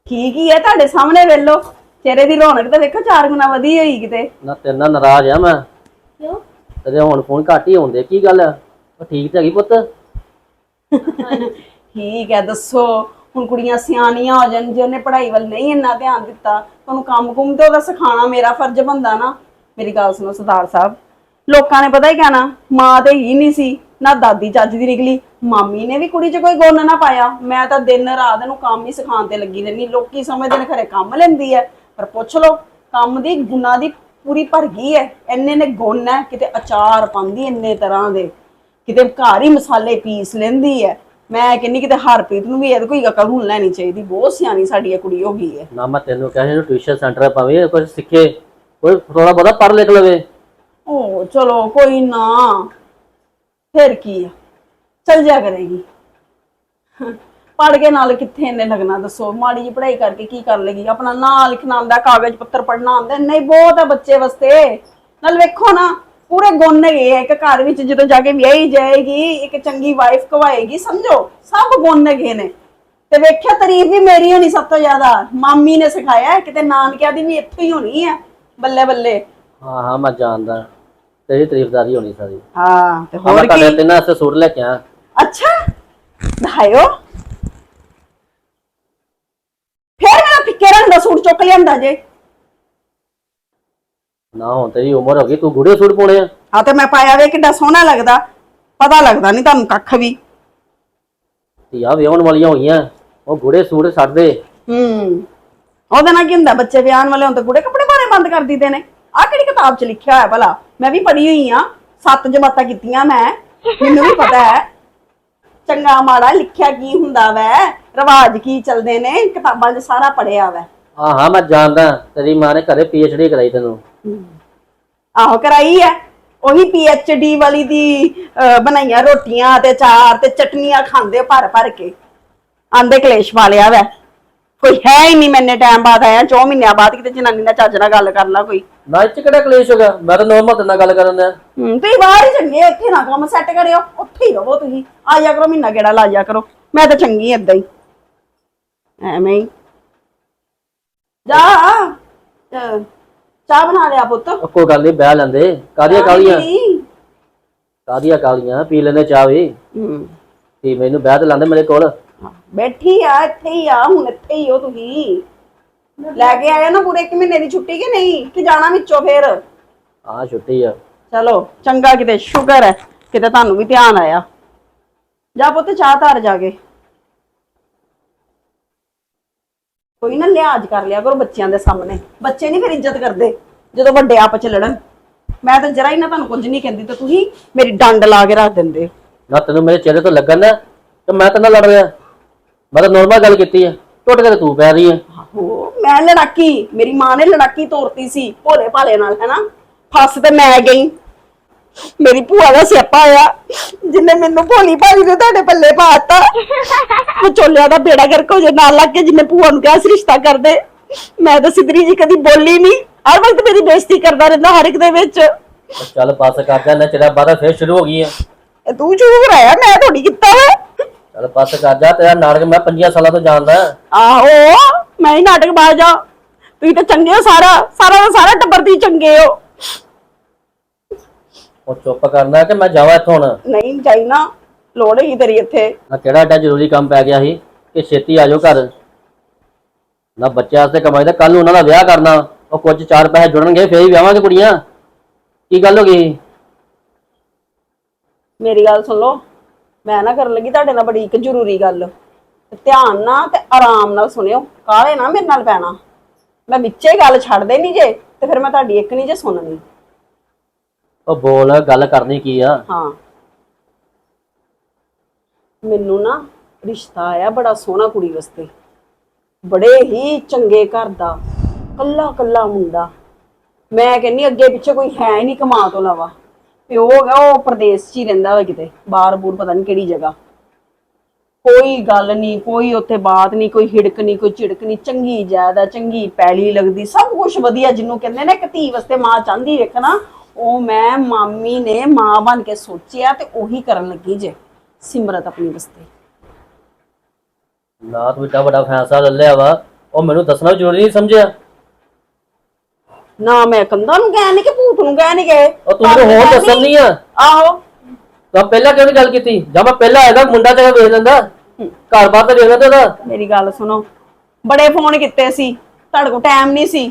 Speaker 3: ਠੀਕ ਹੀ ਹੈ ਤੁਹਾਡੇ ਸਾਹਮਣੇ ਵੇਲੋ। ਚਿਹਰੇ ਦੀ ਰੌਣਕ ਤਾਂ ਵੇਖੋ ਚਾਰ ਗੁਣਾ ਵਧੀ ਹੋਈ ਕਿਤੇ।
Speaker 4: ਨਾ ਤੇਰੇ ਨਾਲ ਨਾਰਾਜ਼ ਆ ਮੈਂ।
Speaker 1: ਕਿਉਂ?
Speaker 4: ਤੇਰੇ ਹੁਣ ਫੋਨ ਘੱਟ ਹੀ ਆਉਂਦੇ ਕੀ ਗੱਲ ਆ? ਉਹ ਠੀਕ ਤੇ ਹੈਗੀ ਪੁੱਤ?
Speaker 3: ਠੀਕ ਹੈ ਦੱਸੋ। ਹੁਣ ਕੁੜੀਆਂ ਸਿਆਣੀਆਂ ਹੋ ਜਾਣ ਜੇ ਉਹਨੇ ਪੜ੍ਹਾਈ ਵੱਲ ਨਹੀਂ ਇੰਨਾ ਧਿਆਨ ਦਿੱਤਾ ਤੁਹਾਨੂੰ ਕੰਮ ਕੁੰਮ ਤੇ ਉਹਦਾ ਸਿਖਾਉਣਾ ਮੇਰਾ ਫਰਜ਼ ਬੰਦਾ ਨਾ। ਮੇਰੀ ਗੱਲ ਸੁਣੋ ਸਰਦਾਰ ਸਾਹਿਬ। ਲੋਕਾਂ ਨੇ ਪਤਾ ਹੀ ਕਹਿਣਾ ਮਾਂ ਤੇ ਹੀ ਨਹੀਂ ਸੀ। ਨਾ ਦਾਦੀ ਚੱਜ ਦੀ ਨਿਕਲੀ ਮਾਮੀ ਨੇ ਵੀ ਕੁੜੀ 'ਚ ਕੋਈ ਗੁਣ ਨਾ ਪਾਇਆ। ਮੈਂ ਤਾਂ ਦਿਨ ਰਾਤ ਇਹਨੂੰ ਕੰਮ ਹੀ ਸਿਖਾਉਣ ਤੇ ਲੱਗੀ ਰਹਿੰਦੀ ਲੋਕੀ ਸਮਝਦੇ ਨੇ ਖਰੇ ਕੰਮ ਲੈਂਦੀ ਹੈ ਪਰ ਪੁੱਛ ਲਓ ਕੰਮ ਦੀ ਗੁਣਾ ਦੀ ਪੂਰੀ ਭਰ ਗਈ ਹੈ। ਇੰਨੇ ਨੇ ਗੁਣ ਹੈ ਕਿਤੇ ਅਚਾਰ ਪਾਉਂਦੀ ਇੰਨੇ ਤਰ੍ਹਾਂ ਦੇ। ਕਿਤੇ ਘਰ ਹੀ ਮਸਾਲੇ ਪੀਸ ਲੈਂਦੀ ਹੈ। ਮੈਂ ਕਹਿੰਨੀ ਕਿਤੇ ਹਰਪ੍ਰੀਤ ਨੂੰ ਵੀ ਇਹਦੇ ਕੋਈ ਅਕਲ ਹੁਣ ਲੈਣੀ ਚਾਹੀਦੀ। ਬਹੁਤ ਸਿਆਣੀ ਸਾਡੀ ਇਹ ਕੁੜੀ ਹੋ ਗਈ ਹੈ।
Speaker 4: ਨਾ ਮੈਂ ਤੈਨੂੰ ਕਿਹਾ ਸੀ ਇਹਨੂੰ ਟਿਊਸ਼ਨ ਸੈਂਟਰ ਪਾਵੇਂ ਕੁਝ ਸਿੱਖੇ। ਕੋਈ ਥੋੜਾ ਬਹੁਤਾ ਪੜ੍ਹ ਲਿਖ ਲਵੇ।
Speaker 3: ਓ ਚਲੋ ਕੋਈ ਨਾ। ਫਿਰ ਕੀ ਆ? ਚਲ ਜਾ ਕਰੇਗੀ। ਪੜ ਕੇ ਨਾਲ ਕਿੱਥੇ ਇਹਨੇ ਲੱਗਣਾ ਦੱਸੋ? ਮਾੜੀ ਜੀ ਪੜ੍ਹਾਈ ਕਰਕੇ ਕੀ ਕਰ ਲੇਗੀ? ਆਪਣਾ ਨਾਂ ਲਿਖਣਾ ਆਉਂਦਾ, ਕਾਗਜ਼ ਪੱਤਰ ਪੜ੍ਹਨਾ ਆਉਂਦਾ ਨਹੀਂ ਬਹੁਤ ਹੈ ਬੱਚੇ ਵਾਸਤੇ। ਨਾਲ ਵੇਖੋ ਨਾ, ਪੂਰੇ ਗੁਣ ਹੈਗੇ ਆ ਇੱਕ ਘਰ ਵਿੱਚ, ਜਦੋਂ ਜਾ ਕੇ ਵਿਆਹੀ ਜਾਏਗੀ, ਇੱਕ ਚੰਗੀ ਵਾਈਫ ਕਵਾਏਗੀ, ਸਮਝੋ, ਸਭ ਗੁਣ ਹੈਗੇ ਨੇ। ਤੇ ਵੇਖਿਆ ਤਾਰੀਫ ਵੀ ਮੇਰੀ ਹੋਣੀ ਸਭ ਤੋਂ ਜ਼ਿਆਦਾ। ਮਾਮੀ ਨੇ ਸਿਖਾਇਆ, ਕਿਤੇ ਨਾਨਕਿਆਂ ਦੀ ਵੀ ਇੱਥੋਂ ਹੀ ਹੋਣੀ ਆ, ਬੱਲੇ ਬੱਲੇ।
Speaker 4: ਹਾਂ ਹਾਂ, ਮੈਂ ਜਾਣਦਾ। ਤੇਰੀ ਤਾਰੀਫਦਾਰੀ ਹੋਣੀ ਸਾਰੀ।
Speaker 3: ਹਾਂ ਤੇ ਹੋਰ
Speaker 4: ਤੁਹਾਡੇ
Speaker 3: ਕੀ
Speaker 4: ਤਿੰਨਾਂ ਵਾਸਤੇ ਸੂਟ ਲੈ ਕੇ ਆ
Speaker 3: ਅੱਛਾ ਦਿਖਾਇਓ। ਫੇਰ ਮੇਰਾ ਫਿੱਕੇ ਰੰਗ ਦਾ ਸੂਟ ਚੁੱਕ ਲਿਆਂਦਾ ਜੇ।
Speaker 4: ਨਾ ਹੁਣ ਤੇਰੀ ਉਮਰ ਹੋ ਗਈ ਤੂੰ ਗੂੜੇ ਸੂਟ ਪਾਉਣੇ ਆ।
Speaker 3: ਆ ਤੇ ਮੈਂ ਪਾਇਆ ਵੇ ਕਿੱਡਾ ਸੋਹਣਾ ਲੱਗਦਾ। ਪਤਾ ਲੱਗਦਾ ਨਹੀਂ ਤੁਹਾਨੂੰ ਕੱਖ ਵੀ।
Speaker 4: ਧੀਆਂ ਵਿਆਹਣ ਵਾਲੀਆਂ ਹੋਈਆਂ ਉਹ ਗੂੜੇ ਸੂਟ ਛੱਡ ਦੇ।
Speaker 3: ਹੂੰ। ਉਹਦੇ ਨਾਲ ਕੀ ਹੁੰਦਾ ਬੱਚੇ ਵਿਆਹਣ ਵਾਲੇ ਹੁਣ ਤਾਂ ਗੂੜੇ ਕੱਪੜੇ ਪਾਣੇ ਬੰਦ ਕਰ ਦਿੱਤੇ ਨੇ। ਆਹ ਕਿਹੜੀ ਕਿਤਾਬ 'ਚ ਲਿਖਿਆ ਹੋਇਆ ਭਲਾ। ਮੈਂ ਵੀ ਪੜ੍ਹੀ ਹੋਈ ਆ। ਸੱਤ ਜਮਾਤਾਂ ਕੀਤੀਆਂ ਮੈਂ। ਮੈਨੂੰ ਵੀ ਪਤਾ ਹੈ। ਚੰਗਾ ਮਾੜਾ ਲਿਖਿਆ ਕੀ ਹੁੰਦਾ ਵੈ? ਰਿਵਾਜ ਕੀ ਚੱਲਦੇ ਨੇ? ਕਿਤਾਬਾਂ 'ਚ ਸਾਰਾ ਪੜਿਆ ਵੈ।
Speaker 4: ਹਾਂ ਹਾਂ ਮੈਂ ਜਾਣਦਾ। ਤੇਰੀ ਮਾਂ ਨੇ ਘਰੇ ਪੀਐਚਡੀ ਕਰਾਈ ਤੈਨੂੰ।
Speaker 3: ਆਹੋ ਕਰਾਈ ਹੈ ਉਹੀ ਪੀ ਡੀ ਵਾਲੀ ਦੀ ਅਹ, ਬਣਾਈਆਂ ਰੋਟੀਆਂ ਤੇ ਚਾਰ ਤੇ ਚਟਨੀਆਂ ਖਾਂਦੇ ਭਰ ਭਰ ਕੇ। ਆਂਦੇ ਕਲੇਸ਼ ਵਾਲਿਆ ਵੈ। ਕੋਈ ਹੈ ਹੀ ਨਹੀਂ ਮੈਨੇ ਟਾਈਮ ਬਾਅਦ ਆਇਆ 4 ਮਹੀਨਿਆਂ ਬਾਅਦ ਕਿਤੇ ਜਨਾਨੀ ਨਾਲ ਚੱਜ ਨਾਲ ਗੱਲ ਕਰ ਲਾ ਕੋਈ।
Speaker 4: ਨਾ ਇੱਥੇ ਕਿਹੜਾ ਕਲੇਸ਼ ਹੋ ਗਿਆ ਮੈਂ ਤਾਂ ਨੋਰਮਲ ਨਾਲ ਗੱਲ ਕਰਨ ਦਾ
Speaker 3: ਹੂੰ ਤੁਸੀਂ ਬਾਹਰ ਹੀ ਚੰਗੇ ਹੋ, ਇੱਥੇ ਨਾ ਕੰਮ ਸੈੱਟ ਕਰਿਓ ਉੱਥੇ ਹੀ ਰਹੋ ਤੁਸੀਂ। ਆ ਜਾ ਕਰੋ ਮਹੀਨਾ ਗੇੜਾ ਲਾ ਜਾ ਕਰੋ। ਮੈਂ ਤਾਂ ਚੰਗੀ ਏਦਾਂ ਹੀ। ਐਵੇਂ ਹੀ। ਜਾ ਅਹ, ਚਾਹ ਬਣਾ ਲਿਆ ਪੁੱਤ।
Speaker 4: ਕੋਈ ਗੱਲ ਨਹੀਂ ਬਹਿ ਲੈਂਦੇ। ਕਾਦੀਆਂ ਕਾਲੀਆਂ
Speaker 3: ਨਹੀਂ।
Speaker 4: ਕਾਦੀਆਂ ਕਾਲੀਆਂ ਪੀ ਲੈਂਦੇ ਚਾਹ ਵੀ।
Speaker 3: ਹੂੰ।
Speaker 4: ਤੇ ਮੈਨੂੰ ਬਹਿ ਤੇ ਲੈਂਦੇ ਮੇਰੇ ਕੋਲ।
Speaker 3: ਹਾਂ, ਬੈਠੀ ਆ ਇੱਥੇ ਹੀ ਆ ਹੁਣ ਇੱਥੇ ਹੀ ਹੋ ਤੁਸੀਂ। ਲੈ ਕੇ ਆਇਆ ਨਾ ਪੂਰੇ ਇੱਕ ਮਹੀਨੇ ਦੀ ਛੁੱਟੀ ਕਿ ਨਹੀਂ? ਕਿ ਜਾਣਾ ਵਿੱਚੋਂ ਫੇਰ?
Speaker 4: ਆ ਛੁੱਟੀ ਆ।
Speaker 3: ਚਲੋ ਚੰਗਾ ਕਿਤੇ ਸ਼ੁਕਰ ਹੈ ਕਿਤੇ ਤੁਹਾਨੂੰ ਵੀ ਧਿਆਨ ਆਇਆ। ਜਾ ਪੁੱਤ ਚਾਹ ਧਰ ਜਾ ਕੇ। ਕੋਈ ਨਾ ਲਿਹਾਜ਼ ਕਰ ਲਿਆ ਕਰੋ ਬੱਚਿਆਂ ਦੇ ਸਾਹਮਣੇ। ਬੱਚੇ ਨਹੀਂ ਫਿਰ ਇੱਜ਼ਤ ਕਰਦੇ ਜਦੋਂ ਵੱਡੇ ਆਪਸ ਚ ਲੜਨ। ਮੈਂ ਤਾਂ ਜਰਾ ਹੀ ਨਾ ਤੁਹਾਨੂੰ ਕੁਝ ਨਹੀਂ ਕਹਿੰਦੀ ਤੇ ਤੁਸੀਂ ਮੇਰੀ ਡੰਡ ਲਾ ਕੇ ਰੱਖ ਦਿੰਦੇ।
Speaker 4: ਨਾ ਤੈਨੂੰ ਮੇਰੇ ਚਿਹਰੇ ਤੋਂ ਲੱਗਣ ਨਾ ਤੇ ਮੈਂ ਤੇਰੇ ਨਾਲ ਲੜ ਰਿਹਾ? ਮੈਂ ਤਾਂ ਨੋਰਮਲ ਗੱਲ ਕੀਤੀ ਆ ਟੁੱਟ ਕੇ ਤੇ ਤੂੰ ਪੈ ਰਹੀ ਆ।
Speaker 3: ਆਹੋ ਮੈਂ ਲੜਾਕੀ ਮੇਰੀ ਮਾਂ ਨੇ ਲੜਾਕੀ ਤੋਰਤੀ ਸੀ ਭੋਲੇ ਭਾਲੇ ਨਾਲ ਹੈਨਾ? ਫਸ ਤੇ ਮੈਂ ਗਈ। ਮੇਰੀ ਭੂਆ ਦਾ ਸਿਆਪਾ ਆਇਆ ਜਿੰਨੇ ਮੈਨੂੰ ਭੋਲੀ ਭਾਲੀ ਨੇ ਤੁਹਾਡੇ ਪੱਲੇ ਪਾਤਾ ਵਿਚੋਲਿਆਂ ਦਾ ਬੇੜਾ ਗਰਕ ਹੋ ਜੇ ਨਾਲ ਲੱਗ ਕੇ ਜਿੰਨੇ ਭੂਆ ਨੂੰ ਕਿਹਾ ਸੀ ਰਿਸ਼ਤਾ ਕਰਦੇ ਮੈਂ ਤਾਂ ਸਿੱਧਰੀ ਜੀ ਕਦੀ ਬੋਲੀ ਨਹੀਂ ਹਰ ਵਕਤ ਮੇਰੀ ਬੇਇੱਜ਼ਤੀ ਕਰਦਾ ਰਹਿੰਦਾ ਹਰ ਇੱਕ ਦੇ ਵਿੱਚ।
Speaker 4: ਚੱਲ ਬੱਸ ਕਰ ਜਾ ਨਾ ਤੇਰਾ ਬਾਰਾ ਫੇਰ ਸ਼ੁਰੂ ਹੋ ਗਈ ਆ।
Speaker 3: ਤੂੰ ਚੂਕ ਰਾਇਆ ਮੈਂ ਥੋੜੀ ਕੀਤਾ ਵਾ।
Speaker 4: ਚੱਲ ਬੱਸ ਕਰ ਜਾ ਤੇਰਾ ਨਾਟਕ ਮੈਂ 5 ਸਾਲਾਂ ਤੋਂ ਜਾਣਦਾ।
Speaker 3: ਆਹੋ ਮੈਂ ਹੀ ਨਾਟਕ ਬਾਜ ਆ ਤੁਸੀਂ ਤਾਂ ਚੰਗੇ ਹੋ ਸਾਰਾ ਸਾਰਾ ਦਾ ਸਾਰਾ ਟੱਬਰ ਦੀ ਚੰਗੇ ਹੋ।
Speaker 4: ਉਹ ਚੁੱਪ ਕਰਨਾ ਕਿ ਮੈਂ ਜਾਵਾਂ ਇੱਥੋਂ ਹੁਣ।
Speaker 3: ਨਹੀਂ ਜਾਈਨਾ ਲੋੜ ਹੀ ਤੇਰੀ ਇੱਥੇ।
Speaker 4: ਨਾ ਕਿਹੜਾ ਏਡਾ ਜ਼ਰੂਰੀ ਕੰਮ ਪੈ ਗਿਆ ਸੀ ਕਿ ਛੇਤੀ ਆ ਜਾਓ ਘਰ। ਨਾ ਬੱਚਿਆਂ ਵਾਸਤੇ ਕਮਾਈ ਦਾ ਕੱਲ ਨੂੰ ਉਹਨਾਂ ਦਾ ਵਿਆਹ ਕਰਨਾ। ਉਹ ਕੁਝ ਚਾਰ ਪੈਸੇ ਜੁੜਨਗੇ ਫੇਰ ਹੀ ਵਿਆਹਾਂਗੇ ਕੁੜੀਆਂ। ਕੀ ਗੱਲ ਹੋ ਗਈ?
Speaker 3: ਮੇਰੀ ਗੱਲ ਸੁਣ ਲਓ ਮੈਂ ਨਾ ਕਰਨ ਲੱਗੀ ਤੁਹਾਡੇ ਨਾਲ ਬੜੀ ਇੱਕ ਜ਼ਰੂਰੀ ਗੱਲ। ਧਿਆਨ ਨਾਲ ਤੇ ਆਰਾਮ ਨਾਲ ਸੁਣਿਓ ਕਾਲੇ ਨਾ ਮੇਰੇ ਨਾਲ ਪੈਣਾ। ਮੈਂ ਵਿੱਚੇ ਗੱਲ ਛੱਡਦੇ ਨਹੀਂ ਜੇ ਤੇ ਫਿਰ ਮੈਂ ਤੁਹਾਡੀ ਇੱਕ ਨਹੀਂ ਜੇ ਸੁਣਨੀ।
Speaker 4: ਉਹ ਬੋਲ ਗੱਲ ਕਰਨੀ ਕੀ ਆ?
Speaker 3: ਹਾਂ। ਮੈਨੂੰ ਨਾ ਰਿਸ਼ਤਾ ਆਇਆ ਬੜਾ ਸੋਹਣਾ ਕੁੜੀ ਵਾਸਤੇ। ਬੜੇ ਹੀ ਚੰਗੇ ਘਰ ਦਾ ਕੱਲਾ ਕੱਲਾ ਮੁੰਡਾ। ਮੈਂ ਕਹਿੰਨੀ ਅੱਗੇ ਪਿੱਛੇ ਕੋਈ ਹੈ ਨਹੀਂ ਕਮਾ ਤੋਂ ਇਲਾਵਾ। ਪਿਓ ਹੈਗਾ, ਉਹ ਪ੍ਰਦੇਸ਼ 'ਚ ਹੀ ਰਹਿੰਦਾ ਵਾ ਕਿਤੇ, ਬਾਹਰ ਬੂਰ ਪਤਾ ਨਹੀਂ ਕਿਹੜੀ ਜਗ੍ਹਾ। ਕੋਈ ਗੱਲ ਨਹੀਂ ਕੋਈ ਉੱਥੇ ਬਾਤ ਨਹੀਂ ਕੋਈ ਹਿੜਕ ਨਹੀਂ ਕੋਈ ਝਿੜਕ ਨਹੀਂ ਚੰਗੀ ਜ਼ਿਆਦਾ ਚੰਗੀ ਪੈਲੀ ਲੱਗਦੀ, ਸਭ ਕੁਝ ਵਧੀਆ ਜਿਹਨੂੰ ਕਹਿੰਦੇ ਨੇ, ਇੱਕ ਧੀ ਵਾਸਤੇ ਮਾਂ ਚਾਹੁੰਦੀ ਵੇਖਣਾ ਉਹ ਮੈਂ ਮਾਮੀ ਨੇ ਮਾਂ ਬਣ ਕੇ ਸੋਚਿਆ ਤੇ ਉਹੀ ਕਰਨ ਲੱਗੀ ਜੇ, ਸਿਮਰਤ ਆਪਣੀ ਵਾਸਤੇ।
Speaker 4: ਨਾ ਤੂੰ ਏਡਾ ਵੱਡਾ ਫੈਸਲਾ ਲੈ ਲਿਆ ਵਾ, ਉਹ ਮੈਨੂੰ ਦੱਸਣਾ ਜ਼ਰੂਰੀ ਨਹੀਂ ਸਮਝਿਆ।
Speaker 3: ਨਾ ਮੈਂ ਕੰਧਾਂ ਨੂੰ ਗਏ ਨਹੀਂ ਕਿ ਭੂਤ ਨੂੰ ਗਏ ਨਹੀਂ ਗਏ।
Speaker 4: ਉਹ ਤੂੰ ਮੈਨੂੰ ਹੋਰ ਦੱਸਣ ਨਹੀਂ ਆ?
Speaker 3: ਆਹੋ।
Speaker 4: ਤਾਂ ਪਹਿਲਾਂ ਕਿਉਂ ਨਹੀਂ ਗੱਲ ਕੀਤੀ? ਜਦ ਮੈਂ ਪਹਿਲਾਂ ਆਇਆ ਮੁੰਡਾ ਤੇਰਾ ਵੇਖ ਲੈਂਦਾ। ਘਰ ਬਾਹਰ ਤਾਂ ਵੇਖ ਲੈਂਦਾ ਉਹਦਾ
Speaker 3: ਮੇਰੀ ਗੱਲ ਸੁਣੋ। ਬੜੇ ਫੋਨ ਕੀਤੇ ਸੀ। ਤੁਹਾਡੇ ਕੋਲ ਟਾਈਮ ਨਹੀਂ ਸੀ।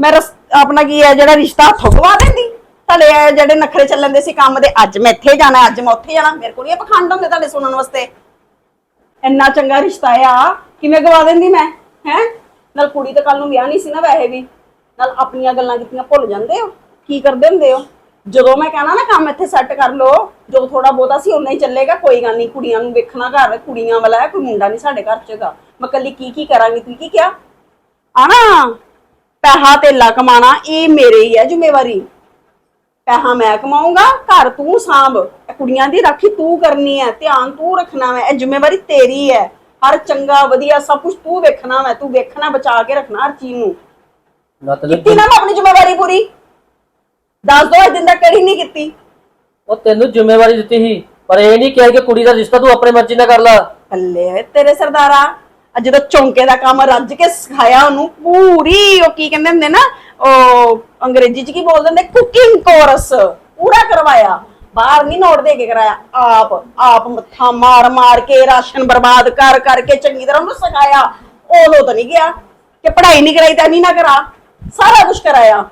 Speaker 3: ਮੈਂ ਆਪਣਾ ਕੀ ਹੈ ਜਿਹੜਾ ਰਿਸ਼ਤਾ ਹੱਥੋਂ ਗਵਾ ਦਿੰਦੀ? ਤੁਹਾਡੇ ਜਿਹੜੇ ਨਖਰੇ ਚੱਲਣ ਦੇ ਸੀ ਕੰਮ ਦੇ ਅੱਜ ਮੈਂ ਇੱਥੇ ਜਾਣਾ ਅੱਜ ਮੈਂ ਉੱਥੇ ਜਾਣਾ। ਮੇਰੇ ਕੋਲ ਇਹ ਪਖੰਡ ਹੁੰਦੇ ਤੁਹਾਡੇ ਸੁਣਨ ਵਾਸਤੇ। ਇੰਨਾ ਚੰਗਾ ਰਿਸ਼ਤਾ ਆ ਕਿਵੇਂ ਗਵਾ ਦਿੰਦੀ ਮੈਂ? ਹੈ? ਨਾਲ ਕੁੜੀ ਤਾਂ ਕੱਲ ਨੂੰ ਵਿਆਹ ਨਹੀਂ ਸੀ ਨਾ ਵੈਸੇ ਵੀ। ਨਾਲ ਆਪਣੀਆਂ ਗੱਲਾਂ ਕੀਤੀਆਂ ਭੁੱਲ ਜਾਂਦੇ ਹੋ? ਕੀ ਕਰਦੇ ਹੁੰਦੇ ਹੋ? ਜਦੋਂ ਮੈਂ ਕਹਿਣਾ ਨਾ ਕੰਮ ਇੱਥੇ ਸੈੱਟ ਕਰ ਲਓ ਜੋ ਥੋੜਾ ਬਹੁਤਾ ਸੀ ਉਨਾ ਹੀ ਚੱਲੇਗਾ, ਕੋਈ ਗੱਲ ਨਹੀਂ, ਕੁੜੀਆਂ ਨੂੰ ਵੇਖਣਾ ਘਰ, ਕੁੜੀਆਂ ਵਾਲਾ ਹੈ, ਕੋਈ ਮੁੰਡਾ ਨਹੀਂ ਸਾਡੇ ਘਰ ਚਗਾ ਮੈਂ ਕੱਲੀ ਕੀ ਕੀ ਕਰਾਂਗੀ ਤੁਸੀਂ ਕੀ ਕਿਹਾ? ਆਣਾ, ਪੈਸਾ ਤੇਲਾ ਕਮਾਣਾ, ਇਹ ਮੇਰੇ ਹੀ ਹੈ ਜ਼ਿੰਮੇਵਾਰੀ। ਪੈਸਾ ਮੈਂ ਕਮਾਉਂਗਾ ਘਰ ਤੂੰ ਸਾਂਭ। ਇਹ ਕੁੜੀਆਂ ਦੀ ਰਾਖੀ ਤੂੰ ਕਰਨੀ ਹੈ, ਧਿਆਨ ਤੂੰ ਰੱਖਣਾ ਹੈ ਇਹ ਜ਼ਿੰਮੇਵਾਰੀ ਤੇਰੀ ਹੈ। ਹਰ ਚੰਗਾ, ਵਧੀਆ ਸਭ ਕੁਝ ਤੂੰ ਵੇਖਣਾ ਹੈ ਤੂੰ ਵੇਖਣਾ, ਬਚਾ ਕੇ ਰੱਖਣਾ ਹਰ ਚੀਜ਼ ਨੂੰ। ਕੀਤੀ ਨਾ ਮੈਂ ਆਪਣੀ ਜ਼ਿੰਮੇਵਾਰੀ ਪੂਰੀ। ਦੱਸ ਦੋ ਇਹ ਦਿਨ ਤੱਕ ਕਿਹੜੀ ਨਹੀਂ ਕੀਤੀ।
Speaker 4: ਉਹ ਤੈਨੂੰ ਜ਼ਿੰਮੇਵਾਰੀ ਦਿੱਤੀ ਸੀ ਪਰ ਇਹ ਨਹੀਂ ਕਿਹਾ ਕਿ ਕੁੜੀ ਦਾ ਰਿਸ਼ਤਾ ਤੂੰ ਆਪਣੀ ਮਰਜ਼ੀ ਨਾਲ ਕਰ ਲਾ।
Speaker 3: ਬੱਲੇ ਤੇਰੇ ਸਰਦਾਰਾ ਅੱਜ ਜਦੋਂ ਚੌਂਕੇ ਦਾ ਕੰਮ ਰੱਜ ਕੇ ਸਿਖਾਇਆ ਉਹਨੂੰ ਪੂਰੀ ਉਹ ਕੀ ਕਹਿੰਦੇ ਹੁੰਦੇ ਨਾ ਉਹ ਅੰਗਰੇਜ਼ੀ ਚ ਕੀ ਬੋਲਦੇ ਹੁੰਦੇ ਕੁਕਿੰਗ ਕੋਰਸ ਪੂਰਾ ਕਰਵਾਇਆ। ਬਾਹਰ ਨਹੀਂ ਨੋਟ ਦੇ ਕੇ ਕਰਾਇਆ ਆਪ ਆਪ ਮੱਥਾ ਮਾਰ ਮਾਰ ਕੇ ਰਾਸ਼ਨ ਬਰਬਾਦ ਕਰ ਕਰਕੇ ਚੰਗੀ ਤਰ੍ਹਾਂ ਉਹਨੂੰ ਸਿਖਾਇਆ। ਉਦੋਂ ਤਾਂ ਨਹੀਂ ਗਿਆ ਕਿ ਪੜ੍ਹਾਈ ਨਹੀਂ ਕਰਾਈ ਤਾਂ ਨਹੀਂ ਨਾ ਕਰਾ। ਸਾਰਾ ਕੁਝ ਕਰਾਇਆ।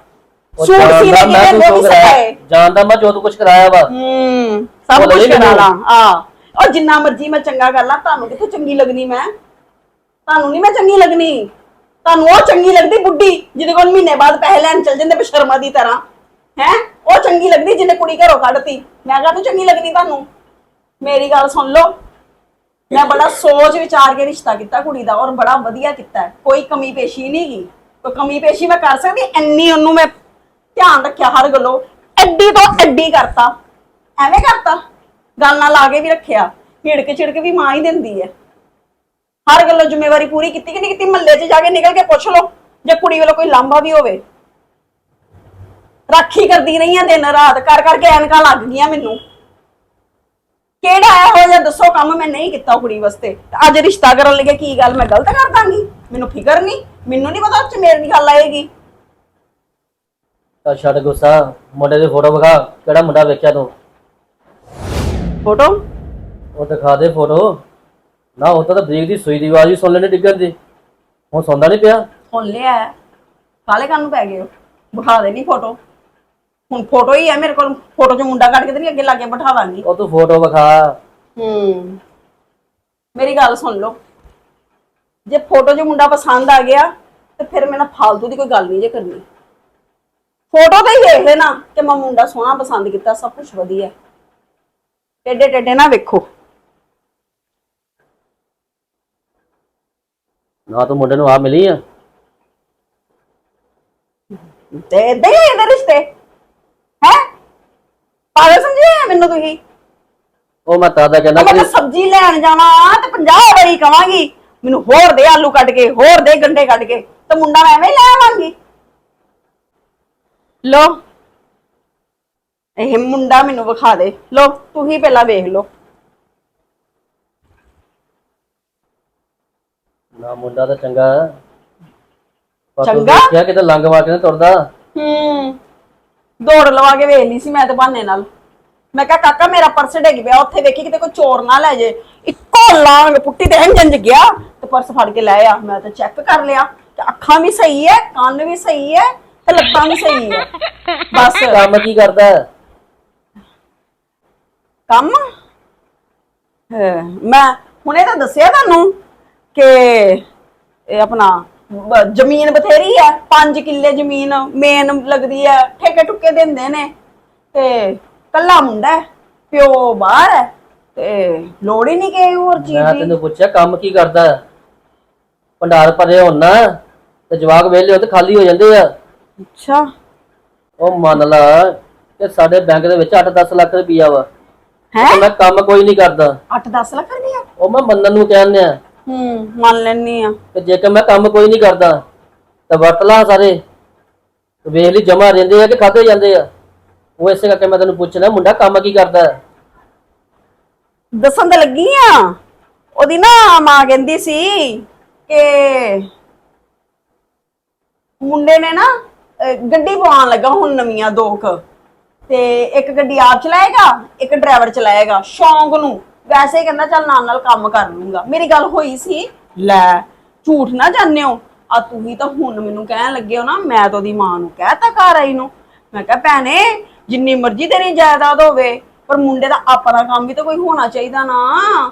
Speaker 3: ਸੂਟ
Speaker 4: ਜਾਣਦਾ ਮੈਂ
Speaker 3: ਕਿਵੇਂ
Speaker 4: ਕਰਾਇਆ
Speaker 3: ਸਿਖਾਏ।
Speaker 4: ਜਾਣਦਾ ਮੈਂ ਜੋ ਕੁਝ ਕਰਾਇਆ ਵਾ।
Speaker 3: ਹੂੰ ਸਭ ਕੁਝ ਕਰਾ। ਲਾ ਆ ਔਰ ਜਿੰਨਾ ਮਰਜ਼ੀ ਮੈਂ ਚੰਗਾ ਕਰ ਲਾਂ ਤੁਹਾਨੂੰ ਕਿੱਥੋਂ ਚੰਗੀ ਲੱਗਣੀ ਮੈਂ? ਤੁਹਾਨੂੰ ਨਹੀਂ ਮੈਂ ਚੰਗੀ ਲੱਗਣੀ। ਤੁਹਾਨੂੰ ਉਹ ਚੰਗੀ ਲੱਗਦੀ ਬੁੱਢੀ ਜਿਹਦੇ ਕੋਲ ਮਹੀਨੇ ਬਾਅਦ ਪੈਸੇ ਲੈਣ ਚੱਲ ਜਾਂਦੇ ਬਸ਼ਰਮਾ ਦੀ ਤਰ੍ਹਾਂ। ਹੈ? ਉਹ ਚੰਗੀ ਲੱਗਦੀ ਜਿਹਨੇ ਕੁੜੀ ਘਰੋਂ ਕੱਢਤੀ। ਮੈਂ ਕਹਾਂ ਤੂੰ ਚੰਗੀ ਲੱਗਣੀ ਤੁਹਾਨੂੰ? ਮੇਰੀ ਗੱਲ ਸੁਣ ਲਓ। ਮੈਂ ਬੜਾ ਸੋਚ ਵਿਚਾਰ ਕੇ ਰਿਸ਼ਤਾ ਕੀਤਾ ਕੁੜੀ ਦਾ ਔਰ ਬੜਾ ਵਧੀਆ ਕੀਤਾ। ਕੋਈ ਕਮੀ ਪੇਸ਼ੀ ਨਹੀਂ ਗਈ ਕੋਈ ਕਮੀ ਪੇਸ਼ੀ ਮੈਂ ਕਰ ਸਕਦੀ, ਇੰਨੀ ਉਹਨੂੰ ਮੈਂ ਧਿਆਨ ਰੱਖਿਆ ਹਰ ਗੱਲੋਂ, ਐਡੀ ਤੋਂ ਐਡੀ ਕਰਤਾ, ਐਵੇਂ ਕਰਤਾ, ਗੱਲ ਨਾਲ ਲਾ ਕੇ ਵੀ ਰੱਖਿਆ, ਹਿੜਕ ਛਿੜਕ ਵੀ ਮਾਂ ਹੀ ਦਿੰਦੀ ਹੈ। ਹਰ ਗੱਲੋਂ ਜ਼ਿੰਮੇਵਾਰੀ ਪੂਰੀ ਕੀਤੀ ਕਿ ਨਹੀਂ ਕੀਤੀ, ਮਹੱਲੇ 'ਚ ਜਾ ਕੇ ਨਿਕਲ ਕੇ ਪੁੱਛ ਲਓ, ਜੇ ਕੁੜੀ ਵੱਲੋਂ ਕੋਈ ਲਾਂਭਾ ਵੀ ਹੋਵੇ। ਰਾਖੀ ਕਰਦੀ ਰਹੀ ਆ ਦਿਨ ਰਾਤ, ਕਰ ਕਰਕੇ ਐਨਕਾਂ ਲੱਗ ਗਈਆਂ ਮੈਨੂੰ। ਕਿਹੜਾ ਇਹੋ ਜਿਹਾ ਦੱਸੋ ਕੰਮ ਮੈਂ ਨਹੀਂ ਕੀਤਾ ਕੁੜੀ ਵਾਸਤੇ? ਅੱਜ ਰਿਸ਼ਤਾ ਕਰਨ ਲੱਗੇ ਕੀ ਗੱਲ, ਮੈਂ ਗਲਤ ਕਰ ਦਾਂਗੀ? ਮੈਨੂੰ ਫਿਕਰ ਨਹੀਂ ਮੈਨੂੰ ਨਹੀਂ ਪਤਾ ਉਹ 'ਚ ਮੇਰੀ ਦੀ ਗੱਲ ਆਏਗੀ।
Speaker 4: ਤਾਂ ਛੱਡ ਗੁੱਸਾ ਮੁੰਡੇ ਦੀ ਫੋਟੋ ਵਿਖਾ ਕਿਹੜਾ ਮੁੰਡਾ ਵੇਖਿਆ ਤੂੰ?
Speaker 3: ਫੋਟੋ
Speaker 4: ਉਹ ਦਿਖਾ ਦੇ ਫੋਟੋ ਨਾ ਉਹ ਤਾਂ ਬ੍ਰੇਕ ਦੀ ਸੂਈ ਦੀ ਆਵਾਜ਼ ਹੀ ਸੁਣ ਲੈਣੇ ਡਿੱਗਣ ਦੀ। ਹੁਣ ਸੌਂਦਾ ਨਹੀਂ ਪਿਆ?
Speaker 3: ਹੁਣ ਲਿਆ। ਕਾਲੇ ਕੰਨ ਨੂੰ ਪੈ ਗਏ ਬਿਠਾ ਦੇ ਨਹੀਂ ਫੋਟੋ ਹੁਣ ਫੋਟੋ ਹੀ ਹੈ ਮੇਰੇ ਕੋਲ ਫੋਟੋ 'ਚ ਮੁੰਡਾ ਕੱਢ ਕੇ ਤੇ ਨਹੀਂ ਅੱਗੇ ਲਾ ਕੇ ਬਿਠਾ ਦਾਂਗੀ।
Speaker 4: ਉਹ ਤੂੰ ਫੋਟੋ ਵਿਖਾ।
Speaker 3: ਹੂੰ। ਮੇਰੀ ਗੱਲ ਸੁਣ ਲਓ। ਜੇ ਫੋਟੋ 'ਚ ਮੁੰਡਾ ਪਸੰਦ ਆ ਗਿਆ ਤੇ ਫਿਰ ਮੇਰੇ ਨਾਲ ਫਾਲਤੂ ਦੀ ਕੋਈ ਗੱਲ ਨਹੀਂ ਜੇ ਕਰਨੀ। ਫੋਟੋ ਤੇ ਹੀ ਵੇਖ ਲੈਣਾ ਕਿ ਮੈਂ ਮੁੰਡਾ ਸੋਹਣਾ ਪਸੰਦ ਕੀਤਾ ਸਭ ਕੁਝ ਵਧੀਆ। ਟੇਡੇ ਟੇਡੇ ਨਾ ਵੇਖੋ।
Speaker 4: ਨਾ ਤੂੰ ਮੁੰਡੇ ਨੂੰ ਆ ਮਿਲੀ ਆ।
Speaker 3: ਤੇ ਹੋਏ ਨੇ ਰਿਸ਼ਤੇ। ਹੈ? ਪਾਗਲ ਸਮਝਿਆ ਮੈਨੂੰ ਤੁਸੀਂ?
Speaker 4: ਉਹ ਮੈਂ ਤਾਂ ਦਾ ਕਹਿੰਦਾ
Speaker 3: ਮੈਂ ਤਾਂ ਸਬਜ਼ੀ ਲੈਣ ਜਾਣਾ ਤੇ 50 ਵਾਰੀ ਕਵਾਂਗੀ। ਮੈਨੂੰ ਹੋਰ ਦੇ ਆਲੂ ਕੱਟ ਕੇ ਹੋਰ ਦੇ ਗੰਡੇ ਕੱਟ ਕੇ ਤੇ ਮੁੰਡਾ ਮੈਂ ਐਵੇਂ ਹੀ ਲੈ ਆਵਾਂਗੀ। ਲੋ ਇਹ ਮੁੰਡਾ ਮੈਨੂੰ ਵਿਖਾ ਦੇ। ਲੋ ਤੁਸੀਂ ਪਹਿਲਾਂ ਵੇਖ ਲੋ
Speaker 4: ਨਾ ਮੁੰਡਾ ਤਾਂ ਚੰਗਾ ਹੈ। ਪਰ ਤੂੰ
Speaker 3: ਚੰਗਾ?
Speaker 4: ਦੇਖਿਆ ਕਿਤੇ ਲੰਗ ਵਾ ਕੇ ਨੀ ਤੁਰਦਾ?
Speaker 3: ਹੂੰ। ਦੌੜ ਲਵਾ ਕੇ ਵੇਖ ਲਈ ਸੀ ਮੈਂ ਤੇ ਬਹਾਨੇ ਨਾਲ। ਮੈਂ ਕਿਹਾ ਕਾਕਾ ਮੇਰਾ ਪਰਸ ਡਿੱਗ ਪਿਆ ਉੱਥੇ ਵੇਖੀ ਕਿਤੇ ਕੋਈ ਚੋਰ ਨਾ ਲੈ ਜੇ। ਇੱਕੋ ਲਾਂਗ ਪੁੱਟੀ ਤੇ ਇੰਜ ਗਿਆ ਤੇ ਪਰਸ ਫੜ ਕੇ ਲੈ ਆ। ਮੈਂ ਤਾਂ ਚੈੱਕ ਕਰ ਲਿਆ ਤੇ ਅੱਖਾਂ ਵੀ ਸਹੀ ਹੈ ਕੰਨ ਵੀ ਸਹੀ ਹੈ ਤੇ ਲੱਤਾਂ ਵੀ ਸਹੀ ਹੈ ਬਸ।
Speaker 4: ਕੰਮ ਕੀ ਕਰਦਾ? ਹੈ?
Speaker 3: ਕੰਮ? ਹੈ, ਮੈਂ ਹੁਣੇ ਤਾਂ ਦੱਸਿਆ ਤੁਹਾਨੂੰ ਕਿ ਇਹ ਆਪਣਾ ਬ- ਜ਼ਮੀਨ ਬਥੇਰੀ ਹੈ 5 ਕਿੱਲੇ ਜ਼ਮੀਨ ਮੇਨ ਲੱਗਦੀ ਹੈ ਠੇਕੇ ਟੁੱਕੇ ਦਿੰਦੇ ਨੇ ਤੇ ਕੱਲਾ ਮੁੰਡਾ ਹੈ ਪਿਓ ਬਾਹਰ ਹੈ ਤੇ ਲੋੜ ਹੀ ਨਹੀਂ ਕਿ ਹੋਰ ਚੀਜ਼
Speaker 4: ਮੈਂ
Speaker 3: ਦੀ।
Speaker 4: ਤੈਨੂੰ ਪੁੱਛਿਆ ਕੰਮ ਕੀ ਕਰਦਾ? ਹੈ? ਭੰਡਾਰ ਭਰੇ ਹੋਣ ਨਾ ਤੇ ਜਵਾਕ ਵੇਲੇ ਹੋ ਤੇ ਖਾਲੀ ਹੋ ਜਾਂਦੇ ਆ।
Speaker 3: ਅੱਛਾ।
Speaker 4: ਉਹ ਮੰਨ ਲਾ ਕਿ ਸਾਡੇ ਬੈਂਕ ਦੇ ਵਿੱਚ 8-10 ਲੱਖ ਰੁਪਈਆ ਵਾ।
Speaker 3: ਹੈ?
Speaker 4: ਤੇ ਮੈਂ ਕੰਮ ਕੋਈ ਨਹੀਂ ਕਰਦਾ।
Speaker 3: 8-10 ਲੱਖ ਰੁਪਇਆ
Speaker 4: ਉਹ ਮੈਂ ਮੰਨਣ ਨੂੰ ਕਹਿੰਦੇ ਆ
Speaker 3: ਹੂੰ ਮੰਨ ਲੈਣੀ ਆ।
Speaker 4: ਕਿ ਜੇਕਰ ਮੈਂ ਕੰਮ ਕੋਈ ਨਹੀਂ ਕਰਦਾ ਤਾਂ ਵਰਤ ਲਾ ਸਾਰੇ। ਤੇ ਵੇਖ ਲਈ ਜਮਾ ਰਹਿੰਦੇ ਆ ਕਿ ਖਾਦੇ ਜਾਂਦੇ ਆ। ਉਹ ਇਸੇ ਕਰਕੇ ਮੈਂ ਤੈਨੂੰ ਪੁੱਛਣਾ ਮੁੰਡਾ ਕੰਮ ਕੀ ਕਰਦਾ? ਹੈ?
Speaker 3: ਦੱਸਣ ਤਾਂ ਲੱਗੀ ਆ। ਉਹਦੀ ਨਾ ਮਾਂ ਕਹਿੰਦੀ ਸੀ ਕਿ ਮੁੰਡੇ ਨੇ ਨਾ ਅਹ, ਗੱਡੀ ਪਵਾਉਣ ਲੱਗਾ ਹੁਣ ਨਵੀਆਂ ਦੋ ਕੁ। ਤੇ ਇੱਕ ਗੱਡੀ ਆਪ ਚਲਾਏਗਾ ਇੱਕ ਡਰਾਈਵਰ ਚਲਾਏਗਾ ਸ਼ੌਂਕ ਨੂੰ। ਵੈਸੇ ਹੀ ਕਹਿੰਦਾ ਚੱਲ ਨਾਲ ਨਾਲ ਕੰਮ ਕਰ ਲੂੰਗਾ। ਮੇਰੀ ਗੱਲ ਹੋਈ ਸੀ ਲੈ ਝੂਠ ਨਾ ਜਾਣਿਓ। ਆ ਤੂੰ ਤੁਸੀਂ ਤਾਂ ਹੁਣ ਮੈਨੂੰ ਕਹਿਣ ਲੱਗੇ ਹੋ ਨਾ ਮੈਂ ਤਾਂ ਉਹਦੀ ਮਾਂ ਨੂੰ ਕਹਿਤਾ ਘਰ ਆਈ ਨੂੰ। ਮੈਂ ਕਿਹਾ ਭੈਣੇ ਜਿੰਨੀ ਮਰਜ਼ੀ ਤੇਰੀ ਜਾਇਦਾਦ ਹੋਵੇ ਪਰ ਮੁੰਡੇ ਦਾ ਆਪਣਾ ਕੰਮ ਵੀ ਤਾਂ ਕੋਈ ਹੋਣਾ ਚਾਹੀਦਾ ਨਾ।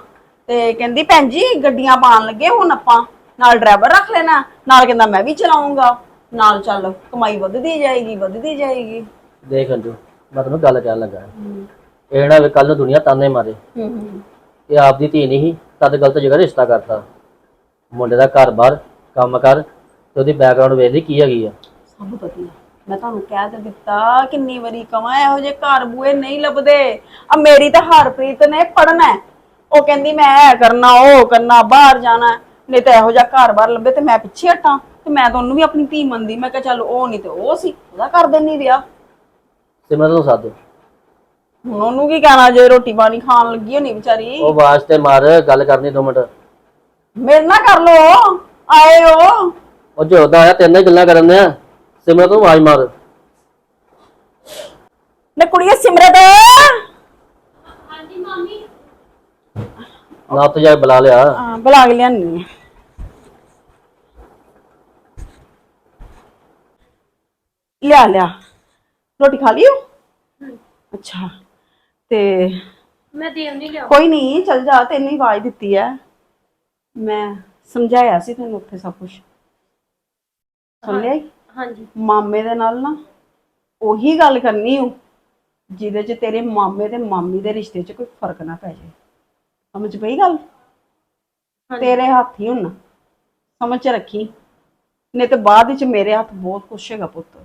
Speaker 3: ਤੇ ਕਹਿੰਦੀ ਭੈਣ ਜੀ ਗੱਡੀਆਂ ਪਾਣ ਲੱਗੇ ਹੁਣ ਆਪਾਂ। ਨਾਲ ਡਰਾਈਵਰ ਰੱਖ ਲੈਣਾ ਨਾਲ ਕਹਿੰਦਾ ਮੈਂ ਵੀ ਚਲਾਉਂਗਾ। ਨਾਲ ਚੱਲ ਕਮਾਈ ਵੱਧਦੀ ਜਾਏਗੀ ਵੱਧਦੀ ਜਾਏਗੀ।
Speaker 4: ਦੇਖ ਅੰਜੂ ਮੈਂ ਤੈਨੂੰ ਗੱਲ ਕਹਿਣ ਲੱਗਾ। ਇਹ ਨਾ ਕੱਲ ਨੂੰ ਦੁਨੀਆ ਤਾਨੇ ਮਾਰੇ।
Speaker 3: ਹੂੰ ਹੂੰ।
Speaker 4: ਇਹ ਆਪਦੀ ਧੀ ਨਹੀਂ ਸੀ, ਤਦ ਗਲਤ ਜਗ੍ਹਾ ਰਿਸ਼ਤਾ ਕਰਤਾ। ਮੁੰਡੇ ਦਾ ਘਰ-ਬਾਰ ਕੰਮ ਕਰ ਤੇ ਉਹਦੀ ਬੈਕਗ੍ਰਾਉਂਡ ਵੇਖ ਲਈ ਕੀ ਹੈਗੀ ਆ।
Speaker 3: ਸਭ ਵਧੀਆ। ਮੈਂ ਤੁਹਾਨੂੰ ਕਹਿ ਤੇ ਦਿੱਤਾ ਕਿੰਨੀ ਵਾਰੀ ਕਵਾਂ ਇਹੋ ਜਿਹੇ ਘਰ ਬੂਏ ਨਹੀਂ ਲੱਭਦੇ। ਆ ਮੇਰੀ ਤਾਂ ਹਰਪ੍ਰੀਤ ਨੇ ਪੜਨਾ ਉਹ ਕਹਿੰਦੀ ਮੈਂ ਇਹ ਕਰਨਾ ਉਹ ਕਰਨਾ ਬਾਹਰ ਜਾਣਾ। ਨਹੀਂ ਤਾਂ ਇਹੋ ਜਿਹਾ ਘਰ ਬਾਰ ਲੱਭੇ ਤੇ ਮੈਂ ਪਿੱਛੇ ਹਟਾਂ ਤੇ ਮੈਂ ਤਾਂ ਉਹਨੂੰ ਵੀ ਆਪਣੀ ਧੀ ਮੰਨਦੀ। ਮੈਂ ਕਿਹਾ ਚੱਲ ਉਹ ਨਹੀਂ ਤੇ ਉਹ ਸੀ ਉਹਦਾ ਕਰ ਦੇਣੀ ਵਿਆਹ
Speaker 4: ਸਿਮਰਨ ਨੂੰ ਸੱਦ।
Speaker 3: ਹੁਣ ਉਹਨੂੰ ਕੀ ਕਹਿਣਾ ਜੇ ਰੋਟੀ ਪਾਣੀ ਖਾਣ ਲੱਗੀ ਹੋਣੀ ਵਿਚਾਰੀ।
Speaker 4: ਉਹ ਆਵਾਜ਼ ਤੇ ਮਾਰ ਗੱਲ ਕਰਨੀ ਦੋ ਮਿੰਟ।
Speaker 3: ਮੇਰੇ ਨਾਲ ਕਰ ਲੋ ਆਏ ਹੋ।
Speaker 4: ਉਹ ਜੋਦਾ ਆਇਆ ਤੇਰੇ ਨਾਲ ਹੀ ਗੱਲਾਂ ਕਰਨ ਦੇ ਆ ਸਿਮਰਨ ਨੂੰ ਆਵਾਜ਼ ਮਾਰ
Speaker 3: ਨੇ ਕੁੜੀਏ ਸਿਮਰਤ।
Speaker 1: ਹਾਂਜੀ ਮਾਮੀ।
Speaker 4: ਨਾ ਉੱਥੇ ਜਾ ਕੇ ਬੁਲਾ ਲਿਆ।
Speaker 3: ਹਾਂ ਬੁਲਾ ਕੇ ਲਿਆਨੀ ਲਿਆ ਲਿਆ। ਰੋਟੀ ਖਾ ਲਿਓ ਅੱਛਾ ਤੇ
Speaker 1: ਮੈਂ ਦੇਵ ਨਹੀਂ ਲਿਆ
Speaker 3: ਕੋਈ ਨਹੀਂ ਚੱਲ ਜਾ ਤੈਨੂੰ ਹੀ ਆਵਾਜ਼ ਦਿੱਤੀ ਹੈ ਮੈਂ ਸਮਝਾਇਆ ਸੀ ਤੈਨੂੰ ਉੱਥੇ ਸਭ ਕੁਝ ਸੁਣ ਲਿਆ ਈ?
Speaker 1: ਹਾਂਜੀ।
Speaker 3: ਮਾਮੇ ਦੇ ਨਾਲ ਨਾ ਉਹੀ ਗੱਲ ਕਰਨੀ ਹੂੰ ਜਿਹਦੇ 'ਚ ਤੇਰੇ ਮਾਮੇ ਤੇ ਮਾਮੀ ਦੇ ਰਿਸ਼ਤੇ 'ਚ ਕੋਈ ਫ਼ਰਕ ਨਾ ਪੈ ਜਾਏ। ਸਮਝ ਪਈ ਗੱਲ? ਤੇਰੇ ਹੱਥ ਹੀ ਹੁਣ ਸਮਝ 'ਚ ਰੱਖੀ। ਨਹੀਂ ਤੇ ਬਾਅਦ ਵਿੱਚ ਮੇਰੇ ਹੱਥ ਬਹੁਤ ਕੁਛ ਹੈਗਾ ਪੁੱਤ।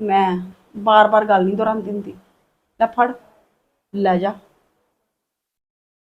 Speaker 3: ਮੈਂ ਬਾਰ-ਬਾਰ ਗੱਲ ਨਹੀਂ ਦੁਹਰਾਉਂਦੀ ਹੁੰਦੀ। ਲੈ ਫੜ। ਲੈ ਜਾ।